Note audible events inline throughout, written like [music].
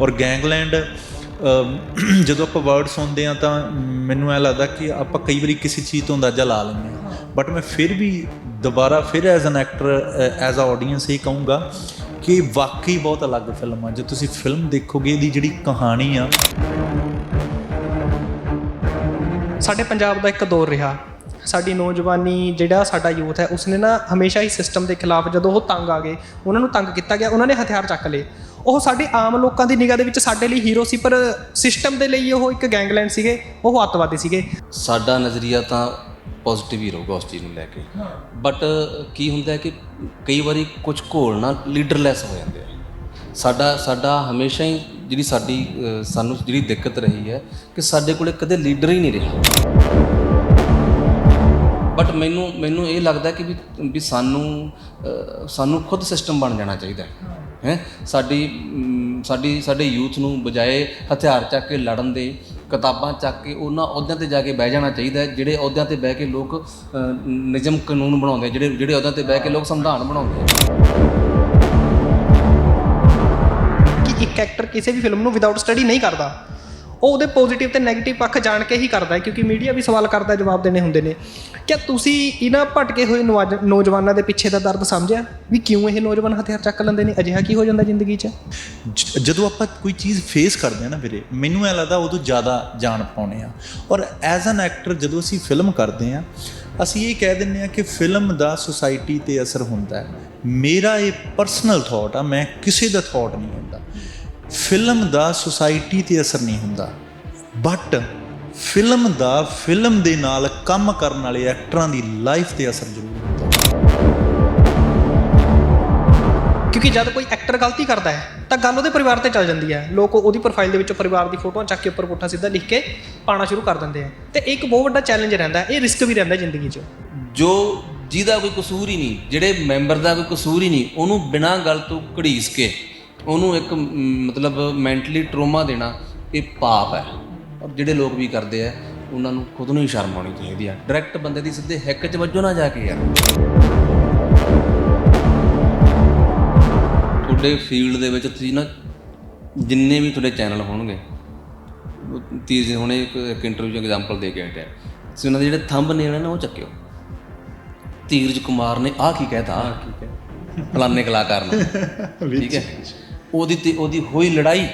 ਔਰ ਗੈਂਗਲੈਂਡ ਜਦੋਂ ਆਪਾਂ ਵਰਡ ਸੁਣਦੇ ਆ ਤਾਂ ਮੈਨੂੰ ਐ ਲੱਗਦਾ ਕਿ ਆਪਾਂ ਕਈ ਵਾਰੀ ਕਿਸੇ ਚੀਜ਼ ਤੋਂ ਅੰਦਾਜ਼ਾ ਲਾ ਲੈਂਦੇ ਆ ਬਟ ਮੈਂ ਫਿਰ ਵੀ ਦੁਬਾਰਾ ਫਿਰ as an actor as a audience ਇਹ ਕਹੂੰਗਾ ਕਿ ਵਾਕਈ ਬਹੁਤ ਅਲੱਗ ਫਿਲਮ ਆ। ਜੇ ਤੁਸੀਂ ਫਿਲਮ ਦੇਖੋਗੇ, ਇਹਦੀ ਜਿਹੜੀ ਕਹਾਣੀ ਆ ਸਾਡੇ ਪੰਜਾਬ ਦਾ ਇੱਕ ਦੌਰ ਰਿਹਾ। ਸਾਡੀ ਨੌਜਵਾਨੀ, ਜਿਹੜਾ ਸਾਡਾ ਯੂਥ ਹੈ, ਉਸਨੇ ਨਾ ਹਮੇਸ਼ਾ ਹੀ ਸਿਸਟਮ ਦੇ ਖਿਲਾਫ ਜਦੋਂ ਉਹ ਤੰਗ ਆ ਗਏ, ਉਹਨਾਂ ਨੂੰ ਤੰਗ ਕੀਤਾ ਗਿਆ, ਉਹਨਾਂ ਨੇ ਹਥਿਆਰ ਚੱਕ ਲਏ। ਉਹ ਸਾਡੇ ਆਮ ਲੋਕਾਂ ਦੀ ਨਿਗਾਹ ਦੇ ਵਿੱਚ ਸਾਡੇ ਲਈ ਹੀਰੋ ਸੀ, ਪਰ ਸਿਸਟਮ ਦੇ ਲਈ ਉਹ ਇੱਕ ਗੈਂਗਲੈਂਡ ਸੀਗੇ, ਉਹ ਅੱਤਵਾਦੀ ਸੀਗੇ। ਸਾਡਾ ਨਜ਼ਰੀਆ ਤਾਂ ਪੋਜ਼ਿਟਿਵ ਹੀ ਰਹੂਗਾ ਉਸ ਚੀਜ਼ ਨੂੰ ਲੈ ਕੇ। ਬਟ ਕੀ ਹੁੰਦਾ ਹੈ ਕਿ ਕਈ ਵਾਰੀ ਕੁਝ ਘੋਲ ਨਾ ਲੀਡਰਲੈਸ ਹੋ ਜਾਂਦੇ ਆ। ਸਾਡਾ ਸਾਡਾ ਹਮੇਸ਼ਾ ਹੀ ਜਿਹੜੀ ਸਾਡੀ ਸਾਨੂੰ ਜਿਹੜੀ ਦਿੱਕਤ ਰਹੀ ਹੈ ਕਿ ਸਾਡੇ ਕੋਲੇ ਕਦੇ ਲੀਡਰ ਹੀ ਨਹੀਂ ਰਿਹਾ। ਮੈਨੂੰ ਮੈਨੂੰ ਇਹ ਲੱਗਦਾ ਕਿ ਵੀ ਵੀ ਸਾਨੂੰ ਸਾਨੂੰ ਖੁਦ ਸਿਸਟਮ ਬਣ ਜਾਣਾ ਚਾਹੀਦਾ ਹੈ। ਹੈਂ। ਸਾਡੀ ਸਾਡੀ ਸਾਡੇ ਯੂਥ ਨੂੰ ਬਜਾਏ ਹਥਿਆਰ ਚੱਕ ਕੇ ਲੜਨ ਦੇ ਕਿਤਾਬਾਂ ਚੱਕ ਕੇ ਉਹਨਾਂ ਅਹੁਦਿਆਂ ਤੇ ਜਾ ਕੇ ਬਹਿ ਜਾਣਾ ਚਾਹੀਦਾ ਜਿਹੜੇ ਅਹੁਦਿਆਂ ਤੇ ਬਹਿ ਕੇ ਲੋਕ ਨਿਯਮ ਕਾਨੂੰਨ ਬਣਾਉਂਦੇ ਜਿਹੜੇ ਜਿਹੜੇ ਅਹੁਦਿਆਂ ਤੇ ਬਹਿ ਕੇ ਲੋਕ ਸੰਵਿਧਾਨ ਬਣਾਉਂਦੇ ਕਿ ਇੱਕ ਐਕਟਰ ਕਿਸੇ ਵੀ ਫਿਲਮ ਨੂੰ ਵਿਦਆਊਟ ਸਟੱਡੀ ਨਹੀਂ ਕਰਦਾ। ਉਹ ਉਹਦੇ ਪੋਜ਼ਿਟਿਵ ਤੇ 네ਗੇਟਿਵ ਪੱਖ ਜਾਣ ਕੇ ਹੀ ਕਰਦਾ ਹੈ, ਕਿਉਂਕਿ ਮੀਡੀਆ ਵੀ ਸਵਾਲ ਕਰਦਾ ਜਵਾਬ ਦੇਣੇ ਹੁੰਦੇ ਨੇ। ਕਿਆ ਤੁਸੀਂ ਇਹਨਾਂ ਭਟਕੇ ਹੋਏ ਨੌਜ- ਨੌਜਵਾਨਾਂ ਦੇ ਪਿੱਛੇ ਦਾ ਦਰਦ ਸਮਝਿਆ? ਵੀ ਕਿਉਂ ਇਹ ਨੌਜਵਾਨ ਹਥਿਆਰ ਚੱਕ ਲੈਂਦੇ ਨੇ? ਅਜਿਹਾ ਕੀ ਹੋ ਜਾਂਦਾ ਜ਼ਿੰਦਗੀ 'ਚ? ਜਦੋਂ ਆਪਾਂ ਕੋਈ ਚੀਜ਼ ਫੇਸ ਕਰਦੇ ਆ ਨਾ ਵੀਰੇ, ਮੈਨੂੰ ਐ ਲੱਗਦਾ ਉਦੋਂ ਜ਼ਿਆਦਾ ਜਾਣ ਪਾਉਣੇ ਆ ਔਰ ਐਜ਼ ਐਨ ਐਕਟਰ ਜਦੋਂ ਅਸੀਂ ਫਿਲਮ ਕਰਦੇ ਆ ਅਸੀਂ ਇਹ ਕਹਿ ਦਿੰਦੇ ਆ ਕਿ ਫਿਲਮ ਦਾ ਸੁਸਾਇਟੀ ਤੇ ਅਸਰ ਹੁੰਦਾ ਹੈ। ਮੇਰਾ ਇਹ ਪਰਸਨਲ ਥਾਟ ਆ, ਮੈਂ ਕਿਸੇ ਦਾ ਥਾਟ ਨਹੀਂ ਹੁੰਦਾ। ਫਿਲਮ ਦਾ ਸੁਸਾਇਟੀ ਤੇ ਅਸਰ ਨਹੀਂ ਹੁੰਦਾ। ਬਟ ਫਿਲਮ ਦਾ ਫਿਲਮ ਦੇ ਨਾਲ ਕੰਮ ਕਰਨ ਵਾਲੇ ਐਕਟਰਾਂ ਦੀ ਲਾਈਫ ਤੇ ਅਸਰ ਜ਼ਰੂਰ ਹੁੰਦਾ। ਕਿਉਂਕਿ ਜਦ ਕੋਈ ਐਕਟਰ ਗਲਤੀ ਕਰਦਾ ਹੈ ਤਾਂ ਗੱਲ ਉਹਦੇ ਪਰਿਵਾਰ ਤੇ ਚੱਲ ਜਾਂਦੀ ਹੈ। ਲੋਕ ਉਹਦੀ ਪ੍ਰੋਫਾਈਲ ਦੇ ਵਿੱਚੋਂ ਪਰਿਵਾਰ ਦੀ ਫੋਟੋਆਂ ਚੱਕ ਕੇ ਉੱਪਰ ਪੁੱਠਾ ਸਿੱਧਾ ਲਿਖ ਕੇ ਪਾਣਾ ਸ਼ੁਰੂ ਕਰ ਦਿੰਦੇ ਆ। ਤੇ ਇਹ ਇੱਕ ਬਹੁਤ ਵੱਡਾ ਚੈਲੰਜ ਰਹਿੰਦਾ ਹੈ ਇਹ ਰਿਸਕ ਵੀ ਰਹਿੰਦਾ ਜ਼ਿੰਦਗੀ 'ਚ। ਜੋ ਜਿਹਦਾ ਕੋਈ ਕਸੂਰ ਹੀ ਨਹੀਂ ਜਿਹੜੇ ਮੈਂਬਰ ਦਾ ਕੋਈ ਕਸੂਰ ਹੀ ਨਹੀਂ ਉਹਨੂੰ ਬਿਨਾਂ ਗੱਲ ਤੋਂ ਘੜੀਸ ਕੇ ਉਹਨੂੰ ਇੱਕ ਮਤਲਬ ਮੈਂਟਲੀ ਟਰੋਮਾ ਦੇਣਾ ਇਹ ਪਾਪ ਹੈ। ਔਰ ਜਿਹੜੇ ਲੋਕ ਵੀ ਕਰਦੇ ਆ ਉਹਨਾਂ ਨੂੰ ਖੁਦ ਨੂੰ ਹੀ ਸ਼ਰਮ ਆਉਣੀ ਚਾਹੀਦੀ ਆ। ਡਾਇਰੈਕਟ ਬੰਦੇ ਦੀ ਸਿੱਧੇ ਹਿੱਕ 'ਚ ਵੱਜੋ ਨਾ ਜਾ ਕੇ ਯਾਰ। ਤੁਹਾਡੇ ਫੀਲਡ ਦੇ ਵਿੱਚ ਤੁਸੀਂ ਨਾ ਜਿੰਨੇ ਵੀ ਤੁਹਾਡੇ ਚੈਨਲ ਹੋਣਗੇ ਉਹ ਤੀਰ ਜੀ ਹੁਣੇ ਇੱਕ ਇੰਟਰਵਿਊ ਐਗਜ਼ਾਮਪਲ ਦੇ ਕੇ ਹਟਿਆ ਤੁਸੀਂ ਉਹਨਾਂ ਦੇ ਜਿਹੜੇ ਥੰਬ ਨੇ ਨਾ ਉਹ ਚੱਕਿਓ। ਧੀਰਜ ਕੁਮਾਰ ਨੇ ਆਹ ਕੀ ਕਹਿਤਾ? ਠੀਕ ਹੈ ਫਲਾਣੇ ਕਲਾਕਾਰ ਨੇ। [laughs] ਠੀਕ ਹੈ। ਉਹਦੀ ਤੇ ਉਹਦੀ ਹੋਈ ਲੜਾਈ।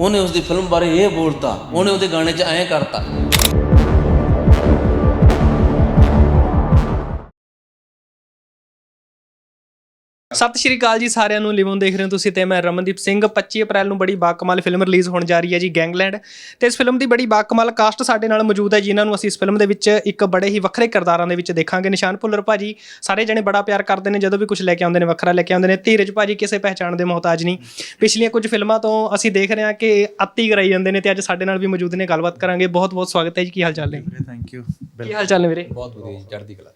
ਉਹਨੇ ਉਸ ਦੀ ਫਿਲਮ ਬਾਰੇ ਇਹ ਬੋਲਤਾ। ਉਹਨੇ ਉਹਦੇ ਗਾਣੇ 'ਚ ਐਂ ਕਰਤਾ। ਸਤਿ ਸ਼੍ਰੀ ਅਕਾਲ ਜੀ ਸਾਰਿਆਂ ਨੂੰ ਲਿਵੋਂ ਦੇਖ ਰਹੇ ਹੋ ਤੁਸੀਂ ਤੇ ਮੈਂ ਰਮਨਦੀਪ ਸਿੰਘ। 25 ਅਪ੍ਰੈਲ ਨੂੰ ਬੜੀ ਬਾਕਮਾਲ ਫਿਲਮ ਰਿਲੀਜ਼ ਹੋਣ ਜਾ ਰਹੀ ਹੈ ਜੀ ਗੈਂਗਲੈਂਡ ਤੇ ਇਸ ਫਿਲਮ ਦੀ ਬੜੀ ਬਾਕਮਾਲ ਕਾਸਟ ਸਾਡੇ ਨਾਲ ਮੌਜੂਦ ਹੈ ਜਿਨ੍ਹਾਂ ਨੂੰ ਅਸੀਂ ਇਸ ਫਿਲਮ ਦੇ ਵਿੱਚ ਇੱਕ ਬੜੇ ਹੀ ਵੱਖਰੇ ਕਿਰਦਾਰਾਂ ਦੇ ਵਿੱਚ ਦੇਖਾਂਗੇ। ਨਿਸ਼ਾਨ ਭੁੱਲਰ ਭਾਜੀ ਸਾਰੇ ਜਣੇ ਬੜਾ ਪਿਆਰ ਕਰਦੇ ਨੇ ਜਦੋਂ ਵੀ ਕੁਝ ਲੈ ਕੇ ਆਉਂਦੇ ਨੇ ਵੱਖਰਾ ਲੈ ਕੇ ਆਉਂਦੇ ਨੇ। ਧੀਰਜ ਭਾਜੀ ਕਿਸੇ ਪਹਿਚਾਣ ਦੇ ਮੁਹਤਾਜ ਨਹੀਂ। ਪਿਛਲੀਆਂ ਕੁਝ ਫਿਲਮਾਂ ਤੋਂ ਅਸੀਂ ਦੇਖ ਰਹੇ ਹਾਂ ਕਿ ਅੱਤੀ ਕਰਾਈ ਜਾਂਦੇ ਨੇ ਤੇ ਅੱਜ ਸਾਡੇ ਨਾਲ ਵੀ ਮੌਜੂਦ ਨੇ ਗੱਲਬਾਤ ਕਰਾਂਗੇ। ਬਹੁਤ ਬਹੁਤ ਸਵਾਗਤ ਹੈ ਜੀ ਕੀ ਹਾਲ ਚਾਲ ਨੇ ਵੀਰੇ ਥੈਂਕ ਯੂ ਕੀ ਹਾਲ ਚਾਲ ਨੇ ਵੀਰੇ? ਬਹੁਤ ਵਧੀਆ ਜੀ ਚੜ੍ਹਦੀ ਕਲਾ।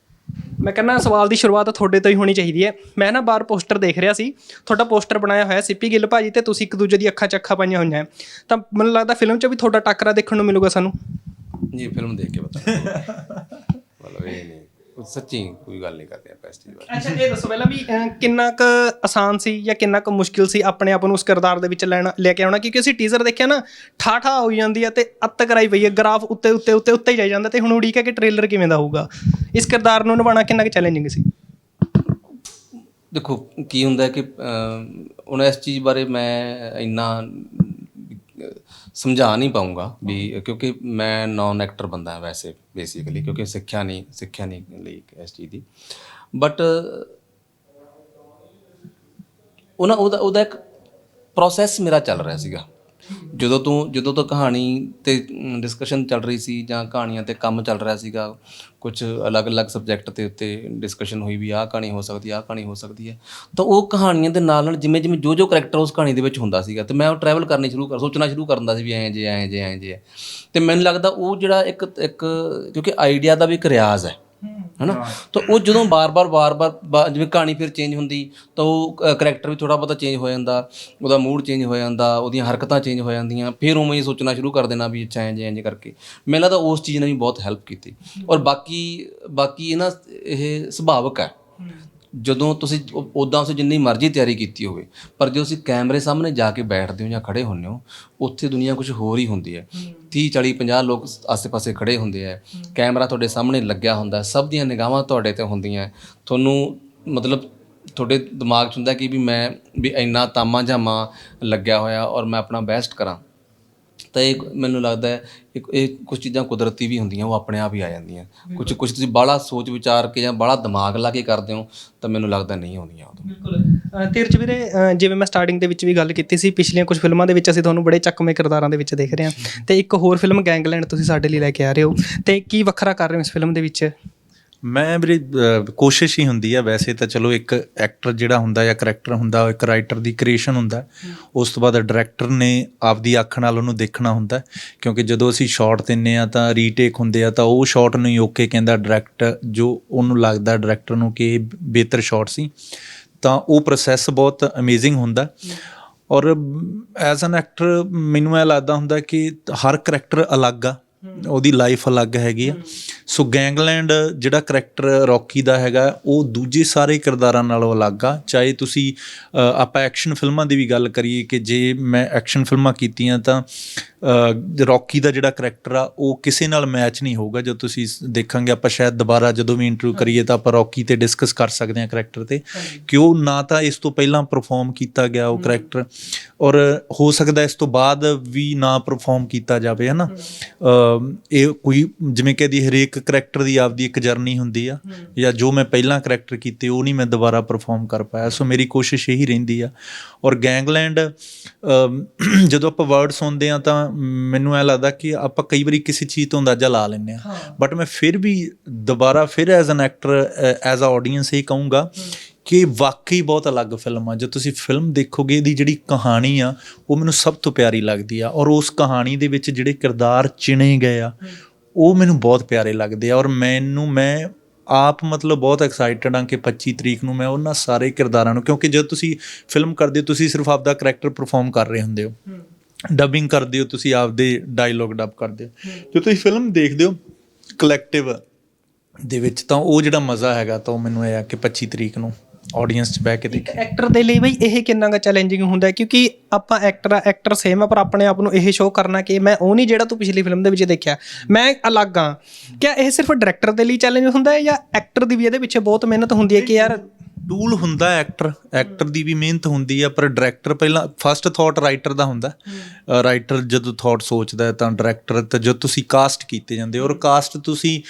ਮੈਂ ਕਹਿੰਦਾ ਸਵਾਲ ਦੀ ਸ਼ੁਰੂਆਤ ਤੁਹਾਡੇ ਤੋਂ ਹੀ ਹੋਣੀ ਚਾਹੀਦੀ ਹੈ। ਮੈਂ ਨਾ ਬਾਹਰ ਪੋਸਟਰ ਦੇਖ ਰਿਹਾ ਸੀ। ਤੁਹਾਡਾ ਪੋਸਟਰ ਬਣਾਇਆ ਹੋਇਆ ਸਿੱਪੀ ਗਿੱਲ ਭਾਜੀ ਤੇ ਤੁਸੀਂ ਇੱਕ ਦੂਜੇ ਦੀ ਅੱਖਾਂ 'ਚ ਅੱਖਾਂ ਪਾਈਆਂ ਹੋਈਆਂ। ਹੈ। ਤਾਂ ਮੈਨੂੰ ਲੱਗਦਾ ਫਿਲਮ 'ਚ ਵੀ ਤੁਹਾਡਾ ਟੱਕਰਾ ਦੇਖਣ ਨੂੰ ਮਿਲੂਗਾ ਸਾਨੂੰ। ਜੀ ਫਿਲਮ ਦੇਖ ਕੇ ਪਤਾ [laughs] ਮਤਲਬ ਇਹ ਨਹੀਂ। ਸੱਚੀ ਕੋਈ ਗੱਲ ਨਹੀਂ ਕਰਦੇ ਆਪਾਂ ਇਸ ਚੀਜ਼ ਬਾਰੇ। ਅੱਛਾ ਇਹ ਦੱਸੋ ਪਹਿਲਾਂ ਵੀ ਅਹ, ਕਿੰਨਾ ਕੁ ਆਸਾਨ ਸੀ ਜਾਂ ਕਿੰਨਾ ਕੁ ਮੁਸ਼ਕਿਲ ਸੀ ਆਪਣੇ ਆਪ ਨੂੰ ਉਸ ਕਿਰਦਾਰ ਦੇ ਵਿੱਚ ਲੈਣਾ ਲੈ ਕੇ ਆਉਣਾ? ਕਿਉਂਕਿ ਅਸੀਂ ਟੀਜ਼ਰ ਦੇਖਿਆ ਨਾ ਠਾਠਾ ਹੋਈ ਜਾਂਦੀ ਹੈ ਤੇ ਅੱਤ ਕਰਾਈ ਪਈ ਹੈ ਗ੍ਰਾਫ ਉੱਤੇ ਉੱਤੇ ਉੱਤੇ ਉੱਤੇ ਹੀ ਜਾਈ ਜਾਂਦਾ ਤੇ ਹੁਣ ਉਡੀਕ ਹੈ ਕਿ ਟ੍ਰੇਲਰ ਕਿਵੇਂ ਦਾ ਹੋਊਗਾ? ਇਸ ਕਿਰਦਾਰ ਨੂੰ ਨਿਭਾਉਣਾ ਕਿੰਨਾ ਕੁ ਚੈਲੰਜਿੰਗ ਸੀ? ਦੇਖੋ ਕੀ ਹੁੰਦਾ ਹੈ ਕਿ ਅਮ, ਹੁਣ ਇਸ ਚੀਜ਼ ਬਾਰੇ ਮੈਂ ਇੰਨਾ ਸਮਝਾ ਨਹੀਂ ਪਾਉਂਗਾ ਵੀ ਕਿਉਂਕਿ ਮੈਂ ਨੌਨ ਐਕਟਰ ਬੰਦਾ ਹਾਂ ਵੈਸੇ ਬੇਸਿਕਲੀ ਕਿਉਂਕਿ ਸਿੱਖਿਆ ਨਹੀਂ ਸਿੱਖਿਆ ਨਹੀਂ ਲਈ ਇਸ ਚੀਜ਼ ਦੀ। ਬਟ ਉਹਨਾਂ ਉਹਦਾ ਉਹਦਾ ਇੱਕ ਪ੍ਰੋਸੈਸ ਮੇਰਾ ਚੱਲ ਰਿਹਾ ਸੀਗਾ। ਜਦੋਂ ਤੋਂ ਜਦੋਂ ਤੋਂ ਕਹਾਣੀ ਤੇ ਡਿਸਕਸ਼ਨ ਚੱਲ ਰਹੀ ਸੀ ਜਾਂ ਕਹਾਣੀਆਂ ਤੇ ਕੰਮ ਚੱਲ ਰਿਹਾ ਸੀਗਾ ਕੁਝ ਅਲੱਗ-ਅਲੱਗ ਸਬਜੈਕਟ ਤੇ ਉੱਤੇ ਡਿਸਕਸ਼ਨ ਹੋਈ ਵੀ ਆਹ ਕਹਾਣੀ ਹੋ ਸਕਦੀ ਆਹ ਕਹਾਣੀ ਹੋ ਸਕਦੀ ਹੈ ਤਾਂ ਉਹ ਕਹਾਣੀਆਂ ਦੇ ਨਾਲ ਨਾਲ ਜਿਵੇਂ ਜਿਵੇਂ ਜੋ ਜੋ ਕਰੈਕਟਰ ਉਸ ਕਹਾਣੀ ਦੇ ਵਿੱਚ ਹੁੰਦਾ ਸੀਗਾ, ਤੇ ਮੈਂ ਉਹ ਟਰੈਵਲ ਕਰਨੀ ਸ਼ੁਰੂ ਕਰ, ਸੋਚਣਾ ਸ਼ੁਰੂ ਕਰ ਦਿੰਦਾ ਸੀ ਵੀ ਐਂ ਜੇ ਐਂ ਜੇ ਐਂ ਜੇ ਹੈ। ਤੇ ਮੈਨੂੰ ਲੱਗਦਾ ਉਹ ਜਿਹੜਾ ਇੱਕ ਇੱਕ, ਕਿਉਂਕਿ ਆਈਡੀਆ ਦਾ ਵੀ ਇੱਕ ਰਿਆਜ਼ ਹੈ ਹਨਾ? ਤਾਂ ਉਹ ਜਦੋਂ ਬਾਰ-ਬਾਰ ਬਾਰ-ਬਾਰ ਜਿਵੇਂ ਕਹਾਣੀ ਫਿਰ ਚੇਂਜ ਹੁੰਦੀ ਤਾਂ ਉਹ ਕਰੈਕਟਰ ਵੀ ਥੋੜਾ ਬਹੁਤਾ ਚੇਂਜ ਹੋ ਜਾਂਦਾ ਉਹਦਾ ਮੂਡ ਚੇਂਜ ਹੋ ਜਾਂਦਾ ਉਹਦੀਆਂ ਹਰਕਤਾਂ ਚੇਂਜ ਹੋ ਜਾਂਦੀਆਂ ਫਿਰ ਉਵੇਂ ਹੀ ਸੋਚਣਾ ਸ਼ੁਰੂ ਕਰ ਦੇਣਾ ਵੀ ਅੱਛਾ ਇੰਜ ਇੰਜ ਕਰਕੇ। ਮੈਨੂੰ ਲੱਗਦਾ ਉਸ ਚੀਜ਼ ਨੇ ਵੀ ਬਹੁਤ ਹੈਲਪ ਕੀਤੀ। ਔਰ ਬਾਕੀ ਬਾਕੀ ਇਹ ਨਾ ਇਹ ਸੁਭਾਵਕ ਹੈ। ਜਦੋਂ ਤੁਸੀਂ ਉਦਾਂ ਤੁਸੀਂ ਜਿੰਨੀ ਮਰਜ਼ੀ ਤਿਆਰੀ ਕੀਤੀ ਹੋਵੇ ਪਰ ਜਦੋਂ ਤੁਸੀਂ ਕੈਮਰੇ ਸਾਹਮਣੇ ਜਾ ਕੇ ਬੈਠਦੇ ਹੋ ਜਾਂ ਖੜੇ ਹੁੰਦੇ ਹੋ ਉੱਥੇ ਦੁਨੀਆ ਕੁਝ ਹੋਰ ਹੀ ਹੁੰਦੀ ਹੈ। 30 40 50 ਲੋਕ ਆਸੇ-ਪਾਸੇ ਖੜੇ ਹੁੰਦੇ ਆ ਕੈਮਰਾ ਤੁਹਾਡੇ ਸਾਹਮਣੇ ਲੱਗਿਆ ਹੁੰਦਾ ਸਭ ਦੀਆਂ ਨਿਗਾਹਾਂ ਤੁਹਾਡੇ ਤੇ ਹੁੰਦੀਆਂ ਤੁਹਾਨੂੰ ਮਤਲਬ ਤੁਹਾਡੇ ਦਿਮਾਗ 'ਚ ਹੁੰਦਾ ਕਿ ਵੀ ਮੈਂ ਵੀ ਇੰਨਾ ਤਾਮਾ ਜਾਮਾ ਲੱਗਿਆ ਹੋਇਆ ਔਰ ਮੈਂ ਆਪਣਾ ਬੈਸਟ ਕਰਾਂ। ਤਾਂ ਇਹ ਮੈਨੂੰ ਲੱਗਦਾ ਹੈ ਇੱਕ ਇਹ ਕੁਝ ਚੀਜ਼ਾਂ ਕੁਦਰਤੀ ਵੀ ਹੁੰਦੀਆਂ ਉਹ ਆਪਣੇ ਆਪ ਹੀ ਆ ਜਾਂਦੀਆਂ। ਕੁਝ ਕੁਝ ਤੁਸੀਂ ਬਾਹਲਾ ਸੋਚ ਵਿਚਾਰ ਕੇ ਜਾਂ ਬਾਹਲਾ ਦਿਮਾਗ ਲਾ ਕੇ ਕਰਦੇ ਹੋ ਤਾਂ ਮੈਨੂੰ ਲੱਗਦਾ ਨਹੀਂ ਆਉਂਦੀਆਂ ਉਦੋਂ। ਬਿਲਕੁਲ। ਤੀਰਜ ਵੀਰੇ ਅ, ਜਿਵੇਂ ਮੈਂ ਸਟਾਰਟਿੰਗ ਦੇ ਵਿੱਚ ਵੀ ਗੱਲ ਕੀਤੀ ਸੀ ਪਿਛਲੀਆਂ ਕੁਝ ਫਿਲਮਾਂ ਦੇ ਵਿੱਚ ਅਸੀਂ ਤੁਹਾਨੂੰ ਬੜੇ ਚੱਕਵੇਂ ਕਿਰਦਾਰਾਂ ਦੇ ਵਿੱਚ ਦੇਖ ਰਹੇ ਹਾਂ। ਤੇ ਇੱਕ ਹੋਰ ਫਿਲਮ ਗੈਂਗਲੈਂਡ ਤੁਸੀਂ ਸਾਡੇ ਲਈ ਲੈ ਕੇ ਆ ਰਹੇ ਹੋ। ਤੇ ਕੀ ਵੱਖਰਾ ਕਰ ਰਹੇ ਹੋ ਇਸ ਫਿਲਮ ਦੇ ਵਿੱਚ? ਮੈਂ ਅਹ, ਕੋਸ਼ਿਸ਼ ਹੀ ਹੁੰਦੀ ਆ ਵੈਸੇ ਤਾਂ ਚਲੋ ਇੱਕ ਐਕਟਰ ਜਿਹੜਾ ਹੁੰਦਾ ਜਾਂ ਕਰੈਕਟਰ ਹੁੰਦਾ ਉਹ ਇੱਕ ਰਾਈਟਰ ਦੀ ਕ੍ਰੀਏਸ਼ਨ ਹੁੰਦਾ। ਉਸ ਤੋਂ ਬਾਅਦ ਡਾਇਰੈਕਟਰ ਨੇ ਆਪਦੀ ਅੱਖ ਨਾਲ ਉਹਨੂੰ ਦੇਖਣਾ ਹੁੰਦਾ ਕਿਉਂਕਿ ਜਦੋਂ ਅਸੀਂ ਸ਼ਾਟ ਦਿੰਨੇ ਆ ਤਾਂ ਰੀਟੇਕ ਹੁੰਦੇ ਆ ਤਾਂ ਉਹ ਸ਼ਾਟ ਨੂੰ ਹੀ ਓਕੇ ਕਹਿੰਦਾ ਡਾਇਰੈਕਟ ਜੋ ਉਹਨੂੰ ਲੱਗਦਾ ਡਾਇਰੈਕਟਰ ਨੂੰ ਕਿ ਇਹ ਬਿਹਤਰ ਸ਼ਾਟ ਸੀ। ਤਾਂ ਉਹ ਪ੍ਰੋਸੈਸ ਬਹੁਤ ਅਮੇਜ਼ਿੰਗ ਹੁੰਦਾ। ਔਰ ਐਜ਼ ਐਨ ਐਕਟਰ ਮੈਨੂੰ ਇਹ ਲੱਗਦਾ ਹੁੰਦਾ ਕਿ ਹਰ ਕਰੈਕਟਰ ਅਲੱਗ ਆ। ਉਹਦੀ ਲਾਈਫ ਅਲੱਗ ਹੈਗੀ ਆ। ਸੋ ਗੈਂਗਲੈਂਡ ਜਿਹੜਾ ਕਰੈਕਟਰ ਰੌਕੀ ਦਾ ਹੈਗਾ ਉਹ ਦੂਜੇ ਸਾਰੇ ਕਿਰਦਾਰਾਂ ਨਾਲੋਂ ਅਲੱਗ ਆ। ਚਾਹੇ ਤੁਸੀਂ ਆਪਾਂ ਐਕਸ਼ਨ ਫਿਲਮਾਂ ਦੀ ਵੀ ਗੱਲ ਕਰੀਏ ਕਿ ਜੇ ਮੈਂ ਐਕਸ਼ਨ ਫਿਲਮਾਂ ਕੀਤੀਆਂ ਤਾਂ ਅ, ਰੌਕੀ ਦਾ ਜਿਹੜਾ ਕਰੈਕਟਰ ਆ ਉਹ ਕਿਸੇ ਨਾਲ ਮੈਚ ਨਹੀਂ ਹੋਊਗਾ। ਜੋ ਤੁਸੀਂ ਦੇਖਾਂਗੇ ਆਪਾਂ ਸ਼ਾਇਦ ਦੁਬਾਰਾ ਜਦੋਂ ਵੀ ਇੰਟਰਵਿਊ ਕਰੀਏ ਤਾਂ ਆਪਾਂ ਰੌਕੀ ਤੇ ਡਿਸਕਸ ਕਰ ਸਕਦੇ ਹਾਂ ਕਰੈਕਟਰ ਤੇ। ਕਿ ਉਹ ਨਾ ਤਾਂ ਇਸ ਤੋਂ ਪਹਿਲਾਂ ਪਰਫਾਰਮ ਕੀਤਾ ਗਿਆ ਉਹ ਕਰੈਕਟਰ ਔਰ ਹੋ ਸਕਦਾ ਇਸ ਤੋਂ ਬਾਅਦ ਵੀ ਨਾ ਪਰਫਾਰਮ ਕੀਤਾ ਜਾਵੇ ਹਨਾ? ਅਮ ਇਹ ਕੋਈ ਜਿਵੇਂ ਕਿ ਦੀ ਹਰੇਕ ਕਰੈਕਟਰ ਦੀ ਆਪਦੀ ਇੱਕ ਜਰਨੀ ਹੁੰਦੀ ਆ ਜਾਂ ਜੋ ਮੈਂ ਪਹਿਲਾਂ ਕਰੈਕਟਰ ਕੀਤੇ ਉਹ ਨਹੀਂ ਮੈਂ ਦੁਬਾਰਾ ਪਰਫਾਰਮ ਕਰ ਪਾਇਆ। ਸੋ ਮੇਰੀ ਕੋਸ਼ਿਸ਼ ਇਹੀ ਰਹਿੰਦੀ ਆ। ਔਰ ਗੈਂਗਲੈਂਡ ਜਦੋਂ ਆਪਾਂ ਵਰਡ ਸੁਣਦੇ ਆ ਤਾਂ ਮੈਨੂੰ ਐ ਲੱਗਦਾ ਕਿ ਆਪਾਂ ਕਈ ਵਾਰੀ ਕਿਸੇ ਚੀਜ਼ ਤੋਂ ਅੰਦਾਜ਼ਾ ਲਾ ਲੈਂਦੇ ਆ। ਬਟ ਮੈਂ ਫਿਰ ਵੀ ਦੁਬਾਰਾ ਫਿਰ as an actor as a audience ਇਹ ਕਹੂੰਗਾ ਕਿ ਵਾਕਈ ਬਹੁਤ ਅਲੱਗ ਫਿਲਮ ਆ। ਜੇ ਤੁਸੀਂ ਫਿਲਮ ਦੇਖੋਗੇ, ਇਹਦੀ ਜਿਹੜੀ ਕਹਾਣੀ ਆ, ਉਹ ਮੈਨੂੰ ਸਭ ਤੋਂ ਪਿਆਰੀ ਲੱਗਦੀ ਆ। ਔਰ ਉਸ ਕਹਾਣੀ ਦੇ ਵਿੱਚ ਜਿਹੜੇ ਕਿਰਦਾਰ ਚਿਣੇ ਗਏ ਆ, ਉਹ ਮੈਨੂੰ ਬਹੁਤ ਪਿਆਰੇ ਲੱਗਦੇ ਆ। ਔਰ ਮੈਨੂੰ, ਮੈਂ ਆਪ ਮਤਲਬ ਬਹੁਤ ਐਕਸਾਈਟਡ ਹਾਂ ਕਿ 25 ਤਰੀਕ ਨੂੰ ਮੈਂ ਉਹਨਾਂ ਸਾਰੇ ਕਿਰਦਾਰਾਂ ਨੂੰ, ਕਿਉਂਕਿ ਜਦ ਤੁਸੀਂ ਫਿਲਮ ਕਰਦੇ ਹੋ, ਤੁਸੀਂ ਸਿਰਫ ਆਪਦਾ ਕਰੈਕਟਰ ਪਰਫਾਰਮ ਕਰ ਰਹੇ ਹੁੰਦੇ ਹੋ। ਡਬਿੰਗ ਕਰਦੇ ਹੋ, ਤੁਸੀਂ ਆਪਦੇ ਡਾਇਲੋਗ ਡਬ ਕਰਦੇ ਹੋ। ਜਦੋਂ ਤੁਸੀਂ ਫਿਲਮ ਦੇਖਦੇ ਹੋ ਕਲੈਕਟਿਵ ਦੇ ਵਿੱਚ, ਤਾਂ ਉਹ ਜਿਹੜਾ ਮਜ਼ਾ ਹੈਗਾ, ਤਾਂ ਉਹ ਮੈਨੂੰ ਇਹ ਆ ਕਿ 25 ਤਰੀਕ ਨੂੰ ਆਡੀਅנס 'ਚ ਬਹਿ ਕੇ ਦੇਖ। ਐਕਟਰ ਦੇ ਲਈ ਬਈ ਇਹ ਕਿੰਨਾ ਕੁ ਚੈਲੰਜਿੰਗ ਹੁੰਦਾ ਕਿਉਂਕਿ ਆਪਾਂ ਐਕਟਰ ਆ ਐਕਟਰ ਸੇਮ ਆ ਪਰ ਆਪਣੇ ਆਪ ਨੂੰ ਇਹ ਸ਼ੋਅ ਕਰਨਾ ਕਿ ਮੈਂ ਉਹ ਨਹੀਂ ਜਿਹੜਾ ਤੂੰ ਪਿਛਲੀ ਫਿਲਮ ਦੇ ਵਿੱਚ ਦੇਖਿਆ। ਮੈਂ ਅਲੱਗ ਆ ਕਿਆ ਇਹ ਸਿਰਫ ਡਾਇਰੈਕਟਰ ਦੇ ਲਈ ਚੈਲੰਜ ਹੁੰਦਾ ਹੈ ਜਾਂ ਐਕਟਰ ਦੀ ਵੀ ਇਹਦੇ ਪਿੱਛੇ ਬਹੁਤ ਮਿਹਨਤ ਹੁੰਦੀ ਹੈ ਕਿ ਯਾਰ ਟੂਲ ਹੁੰਦਾ ਐਕਟਰ ਐਕਟਰ ਦੀ ਵੀ ਮਿਹਨਤ ਹੁੰਦੀ ਆ ਪਰ ਡਾਇਰੈਕਟਰ ਪਹਿਲਾਂ ਫਸਟ ਥਾਟ ਰਾਈਟਰ ਦਾ ਹੁੰਦਾ ਰਾਈਟਰ ਜਦੋਂ ਥਾਟ ਸੋਚਦਾ ਹੈ ਤਾਂ ਡਾਇਰੈਕਟਰ ਤੇ ਜਦ ਤੁਸੀਂ ਕਾਸਟ ਕੀਤੇ ਜਾਂਦੇ ਹੋ ਔਰ ਕਾਸਟ ਤੁਸੀਂ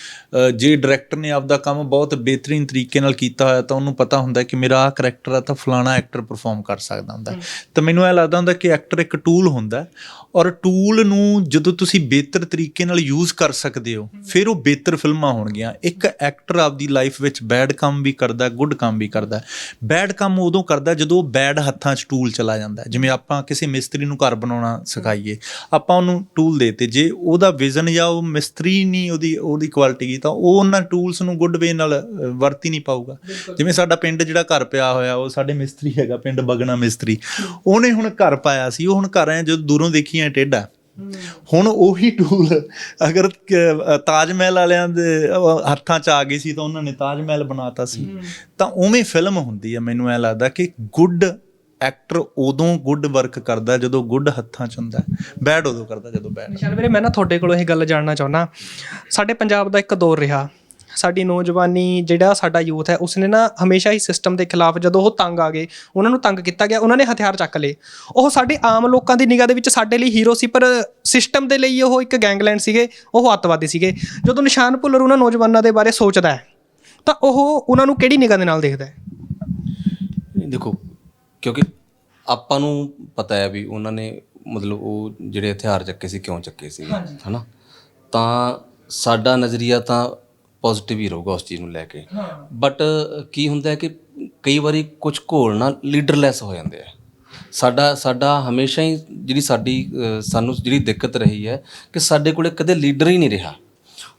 ਜੇ ਡਾਇਰੈਕਟਰ ਨੇ ਆਪਦਾ ਕੰਮ ਬਹੁਤ ਬਿਹਤਰੀਨ ਤਰੀਕੇ ਨਾਲ ਕੀਤਾ ਹੋਇਆ ਤਾਂ ਉਹਨੂੰ ਪਤਾ ਹੁੰਦਾ ਕਿ ਮੇਰਾ ਆਹ ਕਰੈਕਟਰ ਆ ਤਾਂ ਫਲਾਣਾ ਐਕਟਰ ਪਰਫਾਰਮ ਕਰ ਸਕਦਾ ਹੁੰਦਾ ਹੈ। ਤਾਂ ਮੈਨੂੰ ਇਹ ਲੱਗਦਾ ਹੁੰਦਾ ਕਿ ਐਕਟਰ ਇੱਕ ਟੂਲ ਹੁੰਦਾ ਹੈ ਔਰ ਟੂਲ ਨੂੰ ਜਦੋਂ ਤੁਸੀਂ ਬਿਹਤਰ ਤਰੀਕੇ ਨਾਲ ਯੂਜ਼ ਕਰ ਸਕਦੇ ਹੋ ਫਿਰ ਉਹ ਬਿਹਤਰ ਫਿਲਮਾਂ ਹੋਣਗੀਆਂ। ਇੱਕ ਐਕਟਰ ਆਪਦੀ ਲਾਈਫ ਵਿੱਚ ਬੈਡ ਕੰਮ ਵੀ ਕਰਦਾ ਗੁੱਡ ਕੰਮ ਵੀ ਕਰਦਾ। ਬੈਡ ਕੰਮ ਉਦੋਂ ਕਰਦਾ ਜਦੋਂ ਬੈਡ ਹੱਥਾਂ 'ਚ ਟੂਲ ਚਲਾ ਜਾਂਦਾ। ਜਿਵੇਂ ਆਪਾਂ ਕਿਸੇ ਮਿਸਤਰੀ ਨੂੰ ਘਰ ਬਣਾਉਣਾ ਸਿਖਾਈਏ ਆਪਾਂ ਉਹਨੂੰ ਟੂਲ ਦੇਤੇ। ਜੇ ਉਹਦਾ ਵਿਜ਼ਨ ਜਾਂ ਉਹ ਮਿਸਤਰੀ ਨਹੀਂ ਉਹਦੀ ਉਹਦੀ ਕੁਆਲਿਟੀ ਤਾਂ ਉਹ ਉਹਨਾਂ ਟੂਲਸ ਨੂੰ ਗੁੱਡ ਵੇ ਨਾਲ ਵਰਤ ਹੀ ਨਹੀਂ ਪਾਊਗਾ। ਜਿਵੇਂ ਸਾਡਾ ਪਿੰਡ ਜਿਹੜਾ ਘਰ ਪਿਆ ਹੋਇਆ ਉਹ ਸਾਡੇ ਮਿਸਤਰੀ ਹੈਗਾ ਪਿੰਡ ਬਗਣਾ ਮਿਸਤਰੀ। ਉਹਨੇ ਹੁਣ ਘਰ ਪਾਇਆ ਸੀ ਉਹ ਹੁਣ ਘਰ ਆਇਆ ਜਦੋਂ ਦੂਰੋਂ ਦੇਖੀ ਐ ਟੇਢਾ। ਹੁਣ ਉਹੀ ਟੂਲ ਅਗਰ ਤਾਜ ਮਹਿਲ ਵਾਲਿਆਂ ਦੇ ਹੱਥਾਂ 'ਚ ਆ ਗਈ ਸੀ ਤਾਂ ਉਹਨਾਂ ਨੇ ਤਾਜ ਮਹਿਲ ਬਣਾਤਾ ਸੀ। ਤਾਂ ਉਵੇਂ ਫਿਲਮ ਹੁੰਦੀ ਆ ਮੈਨੂੰ ਐ ਲੱਗਦਾ ਕਿ ਗੁੱਡ ਐਕਟਰ ਉਦੋਂ ਗੁੱਡ ਵਰਕ ਕਰਦਾ ਜਦੋਂ ਗੁੱਡ ਹੱਥਾਂ 'ਚ ਹੁੰਦਾ ਬੈਡ ਉਦੋਂ ਕਰਦਾ ਜਦੋਂ ਬੈਡ ਨਿਸ਼ਾਨ ਵੀਰੇ ਮੈਂ ਨਾ ਤੁਹਾਡੇ ਕੋਲੋਂ ਇਹ ਗੱਲ ਜਾਣਨਾ ਚਾਹੁੰਦਾ। ਸਾਡੇ ਪੰਜਾਬ ਦਾ ਇੱਕ ਦੌਰ ਰਿਹਾ। ਸਾਡੀ ਨੌਜਵਾਨੀ ਜਿਹੜਾ ਸਾਡਾ ਯੂਥ ਹੈ ਉਸਨੇ ਨਾ ਹਮੇਸ਼ਾ ਹੀ ਸਿਸਟਮ ਦੇ ਖਿਲਾਫ ਜਦੋਂ ਉਹ ਤੰਗ ਆ ਗਏ ਉਹਨਾਂ ਨੂੰ ਤੰਗ ਕੀਤਾ ਗਿਆ ਉਹਨਾਂ ਨੇ ਹਥਿਆਰ ਚੱਕ ਲਏ। ਉਹ ਸਾਡੇ ਆਮ ਲੋਕਾਂ ਦੀ ਨਿਗਾਹ ਦੇ ਵਿੱਚ ਸਾਡੇ ਲਈ ਹੀਰੋ ਸੀ ਪਰ ਸਿਸਟਮ ਦੇ ਲਈ ਉਹ ਇੱਕ ਗੈਂਗਲੈਂਡ ਸੀਗੇ ਉਹ ਅੱਤਵਾਦੀ ਸੀਗੇ। ਜਦੋਂ ਨਿਸ਼ਾਨ ਭੁੱਲਰ ਉਹਨਾਂ ਨੌਜਵਾਨਾਂ ਦੇ ਬਾਰੇ ਸੋਚਦਾ ਹੈ ਤਾਂ ਉਹ ਉਹਨਾਂ ਨੂੰ ਕਿਹੜੀ ਨਿਗਾਹ ਦੇ ਨਾਲ ਦੇਖਦਾ ਹੈ? ਦੇਖੋ ਕਿਉਂਕਿ ਆਪਾਂ ਨੂੰ ਪਤਾ ਹੈ ਵੀ ਉਹਨਾਂ ਨੇ ਮਤਲਬ ਉਹ ਜਿਹੜੇ ਹਥਿਆਰ ਚੱਕੇ ਸੀ ਕਿਉਂ ਚੱਕੇ ਸੀ ਹਨਾ? ਤਾਂ ਸਾਡਾ ਨਜ਼ਰੀਆ ਤਾਂ ਪੋਜ਼ਿਟਿਵ ਹੀ ਰਹੂਗਾ ਉਸ ਚੀਜ਼ ਨੂੰ ਲੈ ਕੇ। ਬਟ ਕੀ ਹੁੰਦਾ ਹੈ ਕਿ ਕਈ ਵਾਰੀ ਕੁਝ ਘੋਲ ਨਾ ਲੀਡਰਲੈਸ ਹੋ ਜਾਂਦੇ ਆ। ਸਾਡਾ ਸਾਡਾ ਹਮੇਸ਼ਾ ਹੀ ਜਿਹੜੀ ਸਾਡੀ ਅ, ਸਾਨੂੰ ਜਿਹੜੀ ਦਿੱਕਤ ਰਹੀ ਹੈ ਕਿ ਸਾਡੇ ਕੋਲੇ ਕਦੇ ਲੀਡਰ ਹੀ ਨਹੀਂ ਰਿਹਾ।